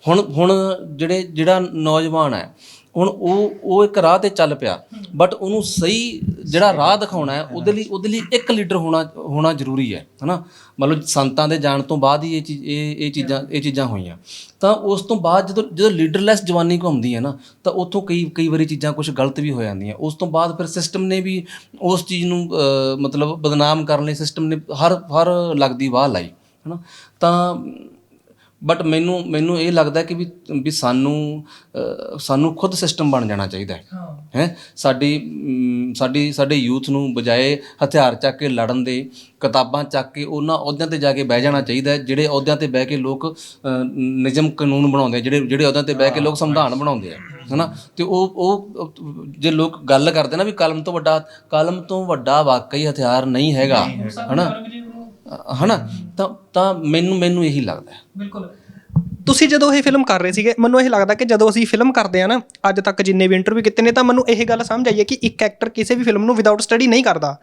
ਹੁਣ ਹੁਣ ਜਿਹੜੇ ਜਿਹੜਾ ਨੌਜਵਾਨ ਹੈ ਹੁਣ ਉਹ ਉਹ ਇੱਕ ਰਾਹ ਤੇ ਚੱਲ ਪਿਆ। ਬਟ ਉਹਨੂੰ ਸਹੀ ਜਿਹੜਾ ਰਾਹ ਦਿਖਾਉਣਾ ਹੈ, ਉਹਦੇ ਲਈ ਉਹਦੇ ਲਈ ਇੱਕ ਲੀਡਰ ਹੋਣਾ ਹੋਣਾ ਜ਼ਰੂਰੀ ਹੈ, ਹਨਾ? ਮਤਲਬ ਸੰਤਾਂ ਦੇ ਜਾਣ ਤੋਂ ਬਾਅਦ ਹੀ ਇਹ ਚੀਜ਼ ਇਹ ਇਹ ਚੀਜ਼ਾਂ ਇਹ ਚੀਜ਼ਾਂ ਹੋਈਆਂ। ਤਾਂ ਉਸ ਤੋਂ ਬਾਅਦ ਜਦੋਂ ਜਦੋਂ ਲੀਡਰਲੈਸ ਜਵਾਨੀ ਘੁੰਮਦੀ ਹੈ ਨਾ, ਤਾਂ ਉੱਥੋਂ ਕਈ ਕਈ ਵਾਰੀ ਚੀਜ਼ਾਂ ਕੁਝ ਗਲਤ ਵੀ ਹੋ ਜਾਂਦੀਆਂ। ਉਸ ਤੋਂ ਬਾਅਦ ਫਿਰ ਸਿਸਟਮ ਨੇ ਵੀ ਉਸ ਚੀਜ਼ ਨੂੰ ਮਤਲਬ ਬਦਨਾਮ ਕਰਨ ਲਈ ਸਿਸਟਮ ਨੇ ਹਰ ਹਰ ਲੱਗਦੀ ਵਾਹ ਲਾਈ, ਹਨਾ? ਤਾਂ ਬਟ ਮੈਨੂੰ ਮੈਨੂੰ ਇਹ ਲੱਗਦਾ ਕਿ ਵੀ ਵੀ ਸਾਨੂੰ ਅਹ, ਸਾਨੂੰ ਖੁਦ ਸਿਸਟਮ ਬਣ ਜਾਣਾ ਚਾਹੀਦਾ ਹੈ। ਹੈ। ਸਾਡੀ ਸਾਡੀ ਸਾਡੇ ਯੂਥ ਨੂੰ ਬਜਾਏ ਹਥਿਆਰ ਚੱਕ ਕੇ ਲੜਨ ਦੇ ਕਿਤਾਬਾਂ ਚੱਕ ਕੇ ਉਹਨਾਂ ਅਹੁਦਿਆਂ ਤੇ ਜਾ ਕੇ ਬਹਿ ਜਾਣਾ ਚਾਹੀਦਾ ਹੈ ਜਿਹੜੇ ਅਹੁਦਿਆਂ ਤੇ ਬਹਿ ਕੇ ਲੋਕ ਅਹ, ਨਿਯਮ ਕਾਨੂੰਨ ਬਣਾਉਂਦੇ ਆ, ਜਿਹੜੇ ਜਿਹੜੇ ਅਹੁਦਿਆਂ ਤੇ ਬਹਿ ਕੇ ਲੋਕ ਸੰਵਿਧਾਨ ਬਣਾਉਂਦੇ ਆ ਹਨਾ? ਤੇ ਉਹ ਉਹ ਜੇ ਲੋਕ ਗੱਲ ਕਰਦੇ ਨਾ ਵੀ ਕਲਮ ਤੋਂ ਵੱਡਾ ਕਲਮ ਤੋਂ ਵੱਡਾ ਵਾਕਈ ਹਥਿਆਰ ਨਹੀਂ ਹੈਗਾ ਹਨਾ? ਹਨਾ? ਤਾਂ ਤਾਂ ਮੈਨੂੰ ਮੈਨੂੰ ਇਹੀ ਲੱਗਦਾ ਹੈ। ਬਿਲਕੁਲ। ਤੁਸੀਂ ਜਦੋਂ ਇਹ ਫਿਲਮ ਕਰ ਰਹੇ ਸੀਗੇ ਮੈਨੂੰ ਇਹ ਲੱਗਦਾ ਕਿ ਜਦੋਂ ਅਸੀਂ ਫਿਲਮ ਕਰਦੇ ਆ ਨਾ ਅੱਜ ਤੱਕ ਜਿੰਨੇ ਵੀ ਇੰਟਰਵਿਊ ਕੀਤੇ ਨੇ ਤਾਂ ਮੈਨੂੰ ਇਹ ਗੱਲ ਸਮਝ ਆਈ ਹੈ ਕਿ ਇੱਕ ਐਕਟਰ ਕਿਸੇ ਵੀ ਫਿਲਮ ਨੂੰ ਵਿਦਆਊਟ ਸਟੱਡੀ ਨਹੀਂ ਕਰਦਾ।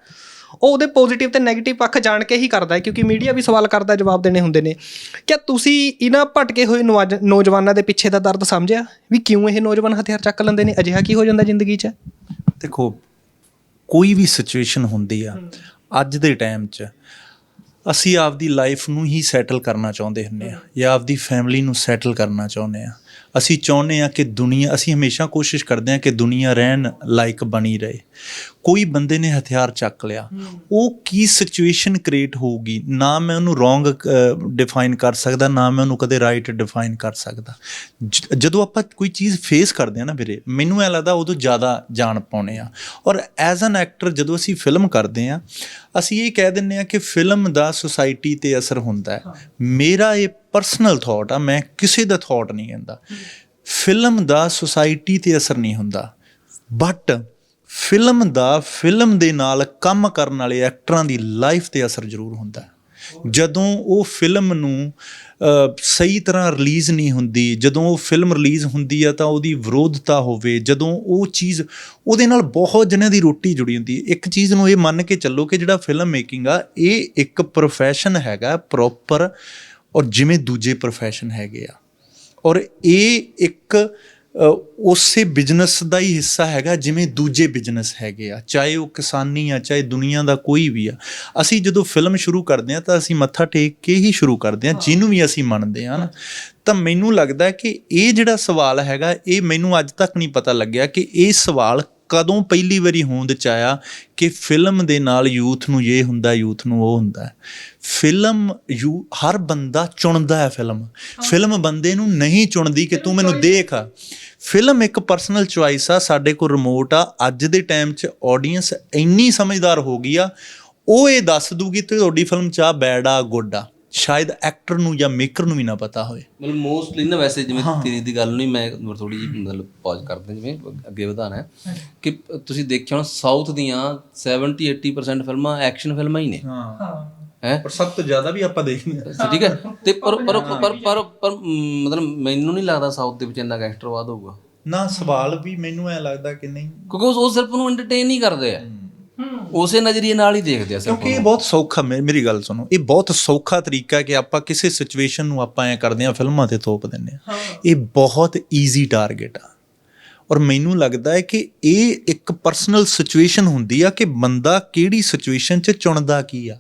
ਉਹ ਉਹਦੇ ਪੋਜ਼ਿਟਿਵ ਤੇ 네ਗੇਟਿਵ ਪੱਖ ਜਾਣ ਕੇ ਹੀ ਕਰਦਾ ਹੈ ਕਿਉਂਕਿ ਮੀਡੀਆ ਵੀ ਸਵਾਲ ਕਰਦਾ ਜਵਾਬ ਦੇਣੇ ਹੁੰਦੇ ਨੇ। ਕਿਆ ਤੁਸੀਂ ਇਹਨਾਂ ਭਟਕੇ ਹੋਏ ਨੌਜ- ਨੌਜਵਾਨਾਂ ਦੇ ਪਿੱਛੇ ਦਾ ਦਰਦ ਸਮਝਿਆ? ਵੀ ਕਿਉਂ ਇਹ ਨੌਜਵਾਨ ਹਥਿਆਰ ਚੱਕ ਲੈਂਦੇ ਨੇ? ਅਜਿਹਾ ਕੀ ਹੋ ਜਾਂਦਾ ਜ਼ਿੰਦਗੀ 'ਚ? ਦੇਖੋ ਕੋਈ ਵੀ ਸਿਚੁਏਸ਼ਨ ਹੁੰਦੀ ਆ ਅੱਜ ਦੇ ਟਾਈਮ 'ਚ ਅਸੀਂ ਆਪਦੀ ਲਾਈਫ ਨੂੰ ਹੀ ਸੈਟਲ ਕਰਨਾ ਚਾਹੁੰਦੇ ਹੁੰਨੇ ਆ ਜਾਂ ਆਪਦੀ ਫੈਮਿਲੀ ਨੂੰ ਸੈਟਲ ਕਰਨਾ ਚਾਹੁੰਦੇ ਆ ਅਸੀਂ ਚਾਹੁੰਦੇ ਆ ਕਿ ਦੁਨੀਆ, ਅਸੀਂ ਹਮੇਸ਼ਾ ਕੋਸ਼ਿਸ਼ ਕਰਦੇ ਆ ਕਿ ਦੁਨੀਆ ਰਹਿਣ ਲਾਇਕ ਬਣੀ ਰਹੇ। ਕੋਈ ਬੰਦੇ ਨੇ ਹਥਿਆਰ ਚੱਕ ਲਿਆ ਉਹ ਕੀ ਸਿਚੁਏਸ਼ਨ ਕ੍ਰੀਏਟ ਹੋਊਗੀ? ਨਾ ਮੈਂ ਉਹਨੂੰ ਰੋਂਗ ਡਿਫਾਈਨ ਕਰ ਸਕਦਾ ਨਾ ਮੈਂ ਉਹਨੂੰ ਕਦੇ ਰਾਈਟ ਡਿਫਾਈਨ ਕਰ ਸਕਦਾ। ਜਦੋਂ ਆਪਾਂ ਕੋਈ ਚੀਜ਼ ਫੇਸ ਕਰਦੇ ਆ ਨਾ ਵੀਰੇ ਮੈਨੂੰ ਐ ਲੱਗਦਾ ਉਦੋਂ ਜ਼ਿਆਦਾ ਜਾਣ ਪਾਉਨੇ ਆ। ਔਰ ਐਜ਼ ਐਨ ਐਕਟਰ ਜਦੋਂ ਅਸੀਂ ਫਿਲਮ ਕਰਦੇ ਆ ਅਸੀਂ ਇਹ ਕਹਿ ਦਿੰਨੇ ਆ ਕਿ ਫਿਲਮ ਦਾ ਸੁਸਾਇਟੀ ਤੇ ਅਸਰ ਹੁੰਦਾ ਹੈ। ਮੇਰਾ ਇਹ ਪਰਸਨਲ ਥਾਟ ਆ ਮੈਂ ਕਿਸੇ ਦਾ ਥਾਟ ਨਹੀਂ ਕਹਿੰਦਾ ਫਿਲਮ ਦਾ ਸੁਸਾਇਟੀ ਤੇ ਅਸਰ ਨਹੀਂ ਹੁੰਦਾ। ਬਟ ਫਿਲਮ ਦਾ ਫਿਲਮ ਦੇ ਨਾਲ ਕੰਮ ਕਰਨ ਵਾਲੇ ਐਕਟਰਾਂ ਦੀ ਲਾਈਫ ਤੇ ਅਸਰ ਜ਼ਰੂਰ ਹੁੰਦਾ ਹੈ। ਜਦੋਂ ਉਹ ਫਿਲਮ ਨੂੰ ਸਹੀ ਤਰ੍ਹਾਂ ਰਿਲੀਜ਼ ਨਹੀਂ ਹੁੰਦੀ, ਜਦੋਂ ਉਹ ਫਿਲਮ ਰਿਲੀਜ਼ ਹੁੰਦੀ ਆ ਤਾਂ ਉਹਦੀ ਵਿਰੋਧਤਾ ਹੋਵੇ, ਜਦੋਂ ਉਹ ਚੀਜ਼, ਉਹਦੇ ਨਾਲ ਬਹੁਤ ਜਣਿਆਂ ਦੀ ਰੋਟੀ ਜੁੜੀ ਹੁੰਦੀ ਹੈ ਇੱਕ ਚੀਜ਼ ਨੂੰ ਇਹ ਮੰਨ ਕੇ ਚੱਲੋ ਕਿ ਜਿਹੜਾ ਫਿਲਮ ਮੇਕਿੰਗ ਆ, ਇਹ ਇੱਕ ਪ੍ਰੋਫੈਸ਼ਨ ਹੈਗਾ ਪ੍ਰੋਪਰ ਔਰ ਜਿਵੇਂ ਦੂਜੇ ਪ੍ਰੋਫੈਸ਼ਨ ਹੈਗੇ ਆ ਔਰ ਇਹ ਇੱਕ ਉਸੇ ਬਿਜ਼ਨਸ ਦਾ ਹੀ ਹਿੱਸਾ ਹੈਗਾ ਜਿਵੇਂ ਦੂਜੇ ਬਿਜ਼ਨਸ ਹੈਗੇ ਆ ਚਾਹੇ ਉਹ ਕਿਸਾਨੀ ਆ ਚਾਹੇ ਦੁਨੀਆ ਦਾ ਕੋਈ ਵੀ ਆ। ਅਸੀਂ ਜਦੋਂ ਫਿਲਮ ਸ਼ੁਰੂ ਕਰਦੇ ਆ ਤਾਂ ਅਸੀਂ ਮੱਥਾ ਟੇਕ ਕੇ ਹੀ ਸ਼ੁਰੂ ਕਰਦੇ ਆ ਜਿਹਨੂੰ ਵੀ ਅਸੀਂ ਮੰਨਦੇ ਆ ਨਾ ਤਾਂ ਮੈਨੂੰ ਲੱਗਦਾ ਕਿ ਇਹ ਜਿਹੜਾ ਸਵਾਲ ਹੈਗਾ ਇਹ ਮੈਨੂੰ ਅੱਜ ਤੱਕ ਨਹੀਂ ਪਤਾ ਲੱਗਿਆ ਕਿ ਇਹ ਸਵਾਲ ਕਦੋਂ ਪਹਿਲੀ ਵਾਰੀ ਹੋਂਦ ਚ ਆਇਆ ਕਿ ਫਿਲਮ ਦੇ ਨਾਲ ਯੂਥ ਨੂੰ ਇਹ ਹੁੰਦਾ ਯੂਥ ਨੂੰ ਉਹ ਹੁੰਦਾ। ਫਿਲਮ ਯੂ ਹਰ ਬੰਦਾ ਚੁਣਦਾ ਹੈ ਫਿਲਮ। ਫਿਲਮ ਬੰਦੇ ਨੂੰ ਨਹੀਂ ਚੁਣਦੀ ਕਿ ਤੂੰ ਮੈਨੂੰ ਦੇਖ ਫਿਲਮ ਇੱਕ ਪਰਸਨਲ ਚੁਆਇਸ ਆ ਸਾਡੇ ਕੋਲ ਰਿਮੋਟ ਆ। ਅੱਜ ਦੇ ਟਾਈਮ 'ਚ ਆਡੀਅנס ਇੰਨੀ ਸਮਝਦਾਰ ਹੋ ਗਈ ਆ ਉਹ ਇਹ ਦੱਸ ਦੂਗੀ ਤੇ ਤੁਹਾਡੀ ਫਿਲਮ 'ਚ ਆ ਬੈਡ ਆ ਗੁੱਡ ਆ। ਸ਼ਾਇਦ ਐਕਟਰ ਨੂੰ ਜਾਂ ਮੇਕਰ ਨੂੰ ਵੀ ਨਾ ਪਤਾ ਹੋਵੇ। ਮਤਲਬ ਮੋਸਟਲੀ ਨਾ ਵੈਸੇ ਜਿਵੇਂ ਤੇਰੀ ਦੀ ਗੱਲ ਨਹੀਂ ਮੈਂ ਥੋੜੀ ਜਿਹੀ ਮਤਲਬ ਪੌਜ਼ ਕਰਦੇ ਜਿਵੇਂ ਅੱਗੇ ਵਧਾਣਾ ਹੈ। ਕਿ ਤੁਸੀਂ ਦੇਖਿਆ ਹੋਣਾ ਸਾਊਥ ਦੀਆਂ 70 80% ਫਿਲਮਾਂ ਐਕਸ਼ਨ ਫਿਲਮਾਂ ਹੀ ਨੇ। ਹਾਂ। ਹੈ? ਪਰ ਸਭ ਤੋਂ ਜ਼ਿਆਦਾ ਵੀ ਆਪਾਂ ਦੇਖਦੇ ਹਾਂ। ਠੀਕ ਹੈ। ਤੇ ਪਰ ਪਰ ਪਰ ਪਰ ਮਤਲਬ ਮੈਨੂੰ ਨਹੀਂ ਲੱਗਦਾ ਸਾਊਥ ਦੇ ਵਿੱਚ ਇੰਨਾ ਗੈਂਗਸਟਰਵਾਦ ਹੋਊਗਾ। ਨਾ ਸਵਾਲ ਵੀ ਮੈਨੂੰ ਐ ਲੱਗਦਾ ਕਿ ਨਹੀਂ। ਕਿਉਂਕਿ ਉਹ ਉਹ ਸਿਰਫ ਉਹਨੂੰ ਐਂਟਰਟੇਨ ਹੀ ਕਰਦੇ ਆ। ਉਸੇ ਨਜ਼ਰੀਏ ਨਾਲ ਹੀ ਦੇਖਦੇ ਆ ਸਿਰਫ ਕਿਉਂਕਿ ਇਹ ਬਹੁਤ ਸੌਖਾ ਮੇ- ਮੇਰੀ ਗੱਲ ਸੁਣੋ ਇਹ ਬਹੁਤ ਸੌਖਾ ਤਰੀਕਾ ਹੈ ਕਿ ਆਪਾਂ ਕਿਸੇ ਸਿਚੁਏਸ਼ਨ ਨੂੰ ਆਪਾਂ ਐ ਕਰਦੇ ਆ ਫਿਲਮਾਂ ਤੇ ਥੋਪ ਦਿੰਨੇ ਆ ਇਹ ਬਹੁਤ ਈਜ਼ੀ ਟਾਰਗੇਟ ਆ। ਔਰ ਮੈਨੂੰ ਲੱਗਦਾ ਹੈ ਕਿ ਇਹ ਇੱਕ ਪਰਸਨਲ ਸਿਚੁਏਸ਼ਨ ਹੁੰਦੀ ਆ ਕਿ ਬੰਦਾ ਕਿਹੜੀ ਸਿਚੁਏਸ਼ਨ 'ਚ ਚੁਣਦਾ ਕੀ ਆ।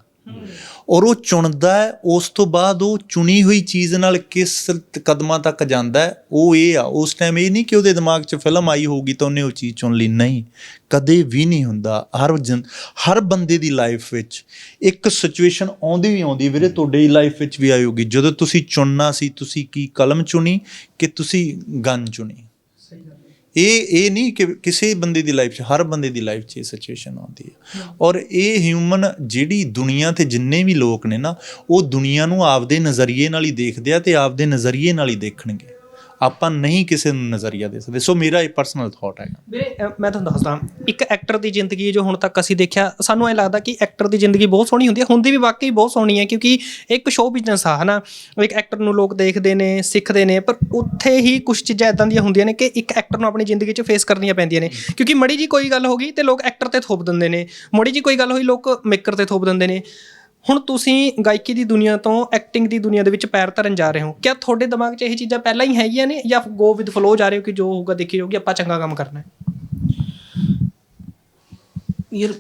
ਔਰ ਉਹ ਚੁਣਦਾ ਹੈ, ਉਸ ਤੋਂ ਬਾਅਦ ਉਹ ਚੁਣੀ ਹੋਈ ਚੀਜ਼ ਨਾਲ ਕਿਸ ਕਦਮਾਂ ਤੱਕ ਜਾਂਦਾ ਹੈ, ਉਹ ਇਹ ਆ। ਉਸ ਟਾਈਮ ਇਹ ਨਹੀਂ ਕਿ ਉਹਦੇ ਦਿਮਾਗ 'ਚ ਫਿਲਮ ਆਈ ਹੋਊਗੀ ਤਾਂ ਉਹਨੇ ਉਹ ਚੀਜ਼ ਚੁਣ ਲਈ। ਨਹੀਂ, ਕਦੇ ਵੀ ਨਹੀਂ ਹੁੰਦਾ। ਹਰ ਜਨ, ਹਰ ਬੰਦੇ ਦੀ ਲਾਈਫ ਵਿੱਚ ਇੱਕ ਸਿਚੁਏਸ਼ਨ ਆਉਂਦੀ ਵੀ ਆਉਂਦੀ, ਵੀਰੇ ਤੁਹਾਡੀ ਲਾਈਫ ਵਿੱਚ ਵੀ ਆਈ ਹੋਊਗੀ। ਜਦੋਂ ਤੁਸੀਂ ਚੁਣਨਾ ਸੀ, ਤੁਸੀਂ ਕੀ ਕਲਮ ਚੁਣੀ ਕਿ ਤੁਸੀਂ ਗਨ ਚੁਣੀ? ਇਹ ਇਹ ਨਹੀਂ ਕਿ ਕਿਸੇ ਬੰਦੇ ਦੀ ਲਾਈਫ 'ਚ ਹਰ ਬੰਦੇ ਦੀ ਲਾਈਫ 'ਚ ਇਹ ਸਿਚੁਏਸ਼ਨ ਆਉਂਦੀ ਹੈ। ਔਰ ਇਹ ਹਿਊਮਨ ਜਿਹੜੀ ਦੁਨੀਆ ਤੇ ਜਿੰਨੇ ਵੀ ਲੋਕ ਨੇ ਨਾ ਉਹ ਦੁਨੀਆ ਨੂੰ ਆਪਦੇ ਨਜ਼ਰੀਏ ਨਾਲ ਹੀ ਦੇਖਦੇ ਆ ਤੇ ਆਪਦੇ ਨਜ਼ਰੀਏ ਨਾਲ ਹੀ ਦੇਖਣਗੇ। ਆਪਾਂ ਨਹੀਂ ਕਿਸੇ ਨੂੰ ਨਜ਼ਰੀਆ ਦੇ ਸਕਦੇ। ਸੋ ਮੇਰਾ ਇਹ ਪਰਸਨਲ ਥਾਟ ਹੈਗਾ। ਵੀਰੇ ਮੈਂ ਤੁਹਾਨੂੰ ਦੱਸਦਾ। ਇੱਕ ਐਕਟਰ ਦੀ ਜ਼ਿੰਦਗੀ ਜੋ ਹੁਣ ਤੱਕ ਅਸੀਂ ਦੇਖਿਆ ਸਾਨੂੰ ਐ ਲੱਗਦਾ ਕਿ ਐਕਟਰ ਦੀ ਜ਼ਿੰਦਗੀ ਬਹੁਤ ਸੋਹਣੀ ਹੁੰਦੀ ਹੈ। ਹੁੰਦੀ ਵੀ ਵਾਕਈ ਬਹੁਤ ਸੋਹਣੀ ਹੈ ਕਿਉਂਕਿ ਇੱਕ ਸ਼ੋਅ ਬਿਜ਼ਨਸ ਆ ਹਨਾ? ਇੱਕ ਐਕਟਰ ਨੂੰ ਲੋਕ ਦੇਖਦੇ ਨੇ ਸਿੱਖਦੇ ਨੇ ਪਰ ਉੱਥੇ ਹੀ ਕੁਝ ਚੀਜ਼ਾਂ ਇਦਾਂ ਦੀਆਂ ਹੁੰਦੀਆਂ ਨੇ ਕਿ ਇੱਕ ਐਕਟਰ ਨੂੰ ਆਪਣੀ ਜ਼ਿੰਦਗੀ 'ਚ ਫੇਸ ਕਰਨੀਆਂ ਪੈਂਦੀਆਂ ਨੇ। ਕਿਉਂਕਿ ਮੜੀ ਜੀ ਕੋਈ ਗੱਲ ਹੋ ਗਈ ਤੇ ਲੋਕ ਐਕਟਰ ਤੇ ਥੋਪ ਦਿੰਦੇ ਨੇ। ਮੜੀ ਜੀ ਕੋਈ ਗੱਲ ਹੋਈ ਲੋਕ ਮੇਕਰ ਤੇ ਥੋਪ ਦਿੰਦੇ ਨੇ। ਹੁਣ ਤੁਸੀਂ ਗਾਇਕੀ ਦੀ ਦੁਨੀਆ ਤੋਂ ਐਕਟਿੰਗ ਦੀ ਦੁਨੀਆ ਦੇ ਵਿੱਚ ਪੈਰ ਧਰਨ ਜਾ ਰਹੇ ਹੋ। ਕਿਆ ਤੁਹਾਡੇ ਦਿਮਾਗ 'ਚ ਇਹ ਚੀਜ਼ਾਂ ਪਹਿਲਾਂ ਹੀ ਹੈਗੀਆਂ ਨੇ ਜਾਂ ਗੋ ਵਿਦ ਫਲੋ ਜਾ ਰਹੇ ਹੋ ਕਿ ਜੋ ਹੋਊਗਾ ਦੇਖੀ ਜਾਊਗੀ ਆਪਾਂ ਚੰਗਾ ਕੰਮ ਕਰਨਾ ਹੈ? ਯਾਰ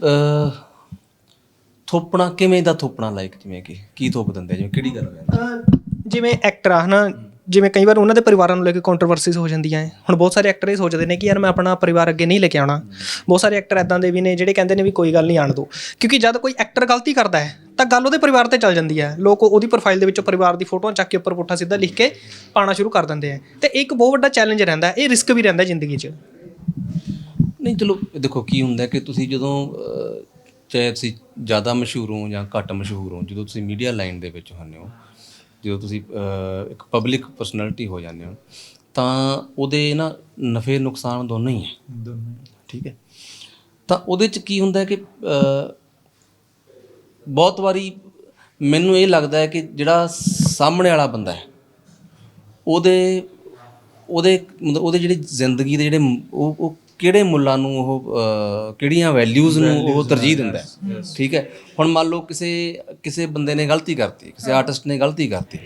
ਥੋਪਣਾ ਕਿਵੇਂ ਦਾ ਥੋਪਣਾ ਲਾਈਕ ਜਿਵੇਂ ਕਿ? ਕੀ ਥੋਪ ਦਿੰਦੇ ਜਿਵੇਂ ਕਿਹੜੀ ਗੱਲ ਹੋ ਜਿਵੇਂ ਐਕਟਰ ਆ ਹਨਾ? ਜਿਵੇਂ ਕਈ ਵਾਰ ਉਹਨਾਂ ਦੇ ਪਰਿਵਾਰਾਂ ਨੂੰ ਲੈ ਕੇ ਕੰਟਰੋਵਰਸੀਜ਼ ਹੋ ਜਾਂਦੀਆਂ ਹੈ ਹੁਣ ਬਹੁਤ ਸਾਰੇ ਐਕਟਰ ਇਹ ਸੋਚਦੇ ਨੇ ਕਿ ਯਾਰ ਮੈਂ ਆਪਣਾ ਪਰਿਵਾਰ ਅੱਗੇ ਨਹੀਂ ਲੈ ਕੇ ਆਉਣਾ। ਬਹੁਤ ਸਾਰੇ ਐਕਟਰ ਐਦਾਂ ਦੇ ਵੀ ਨੇ ਜਿਹੜੇ ਕਹਿੰਦੇ ਨੇ ਵੀ ਕੋਈ ਗੱਲ ਨਹੀਂ ਆਣ ਦੋ ਕਿਉਂਕਿ ਜਦ ਕੋਈ ਐਕਟਰ ਗਲਤੀ ਕਰਦਾ ਹੈ ਤਾਂ ਗੱਲ ਉਹਦੇ ਪਰਿਵਾਰ ਤੇ ਚੱਲ ਜਾਂਦੀ ਹੈ ਲੋਕ ਉਹਦੀ ਪ੍ਰੋਫਾਈਲ ਦੇ ਵਿੱਚੋਂ ਪਰਿਵਾਰ ਦੀ ਫੋਟੋਆਂ ਚੱਕ ਕੇ ਉੱਪਰ ਪੁੱਠਾ ਸਿੱਧਾ ਲਿਖ ਕੇ ਪਾਣਾ ਸ਼ੁਰੂ ਕਰ ਦਿੰਦੇ ਆ ਤੇ ਇਹ ਇੱਕ ਬਹੁਤ ਵੱਡਾ ਚੈਲੰਜ ਰਹਿੰਦਾ ਇਹ ਰਿਸਕ ਵੀ ਰਹਿੰਦਾ ਜ਼ਿੰਦਗੀ 'ਚ। ਨਹੀਂ, ਚਲੋ, ਦੇਖੋ ਕੀ ਹੁੰਦਾ ਕਿ ਤੁਸੀਂ ਜਦੋਂ ਚਾਹੇ ਤੁਸੀਂ ਜ਼ਿਆਦਾ ਮਸ਼ਹੂਰ ਹੋ ਜਾਂ ਘੱਟ ਮਸ਼ਹੂਰ ਹੋ, ਜਦੋਂ ਤੁਸੀਂ ਮੀਡੀਆ ਲਾਈਨ ਦੇ ਵਿੱਚ ਹੁੰਦੇ ਹੋ ਜਦੋਂ ਤੁਸੀਂ ਇੱਕ ਪਬਲਿਕ ਪਰਸਨੈਲਿਟੀ ਹੋ ਜਾਂਦੇ ਹੋ ਤਾਂ ਉਹਦੇ ਨਾ ਨਫੇ ਨੁਕਸਾਨ ਦੋਨੋਂ ਹੀ ਹੈ। ਠੀਕ ਹੈ। ਤਾਂ ਉਹਦੇ ਚ ਕੀ ਹੁੰਦਾ ਹੈ ਕਿ ਬਹੁਤ ਵਾਰੀ ਮੈਨੂੰ ਇਹ ਲੱਗਦਾ ਹੈ ਕਿ ਜਿਹੜਾ ਸਾਹਮਣੇ ਵਾਲਾ ਬੰਦਾ ਹੈ ਉਹਦੇ ਉਹਦੇ ਮਤਲਬ ਉਹਦੇ ਜਿਹੜੀ ਜ਼ਿੰਦਗੀ ਦੇ ਜਿਹੜੇ ਉਹ ਉਹ ਕਿਹੜੇ ਮੁੱਲਾਂ ਨੂੰ ਉਹ ਅਹ, ਕਿਹੜੀਆਂ ਵੈਲਿਊਜ਼ ਨੂੰ ਉਹ ਤਰਜੀਹ ਦਿੰਦਾ ਹੈ? ਠੀਕ ਹੈ? ਹੁਣ ਮੰਨ ਲਓ ਕਿਸੇ ਕਿਸੇ ਬੰਦੇ ਨੇ ਗਲਤੀ ਕਰਤੀ ਕਿਸੇ ਆਰਟਿਸਟ ਨੇ ਗਲਤੀ ਕਰਤੀ।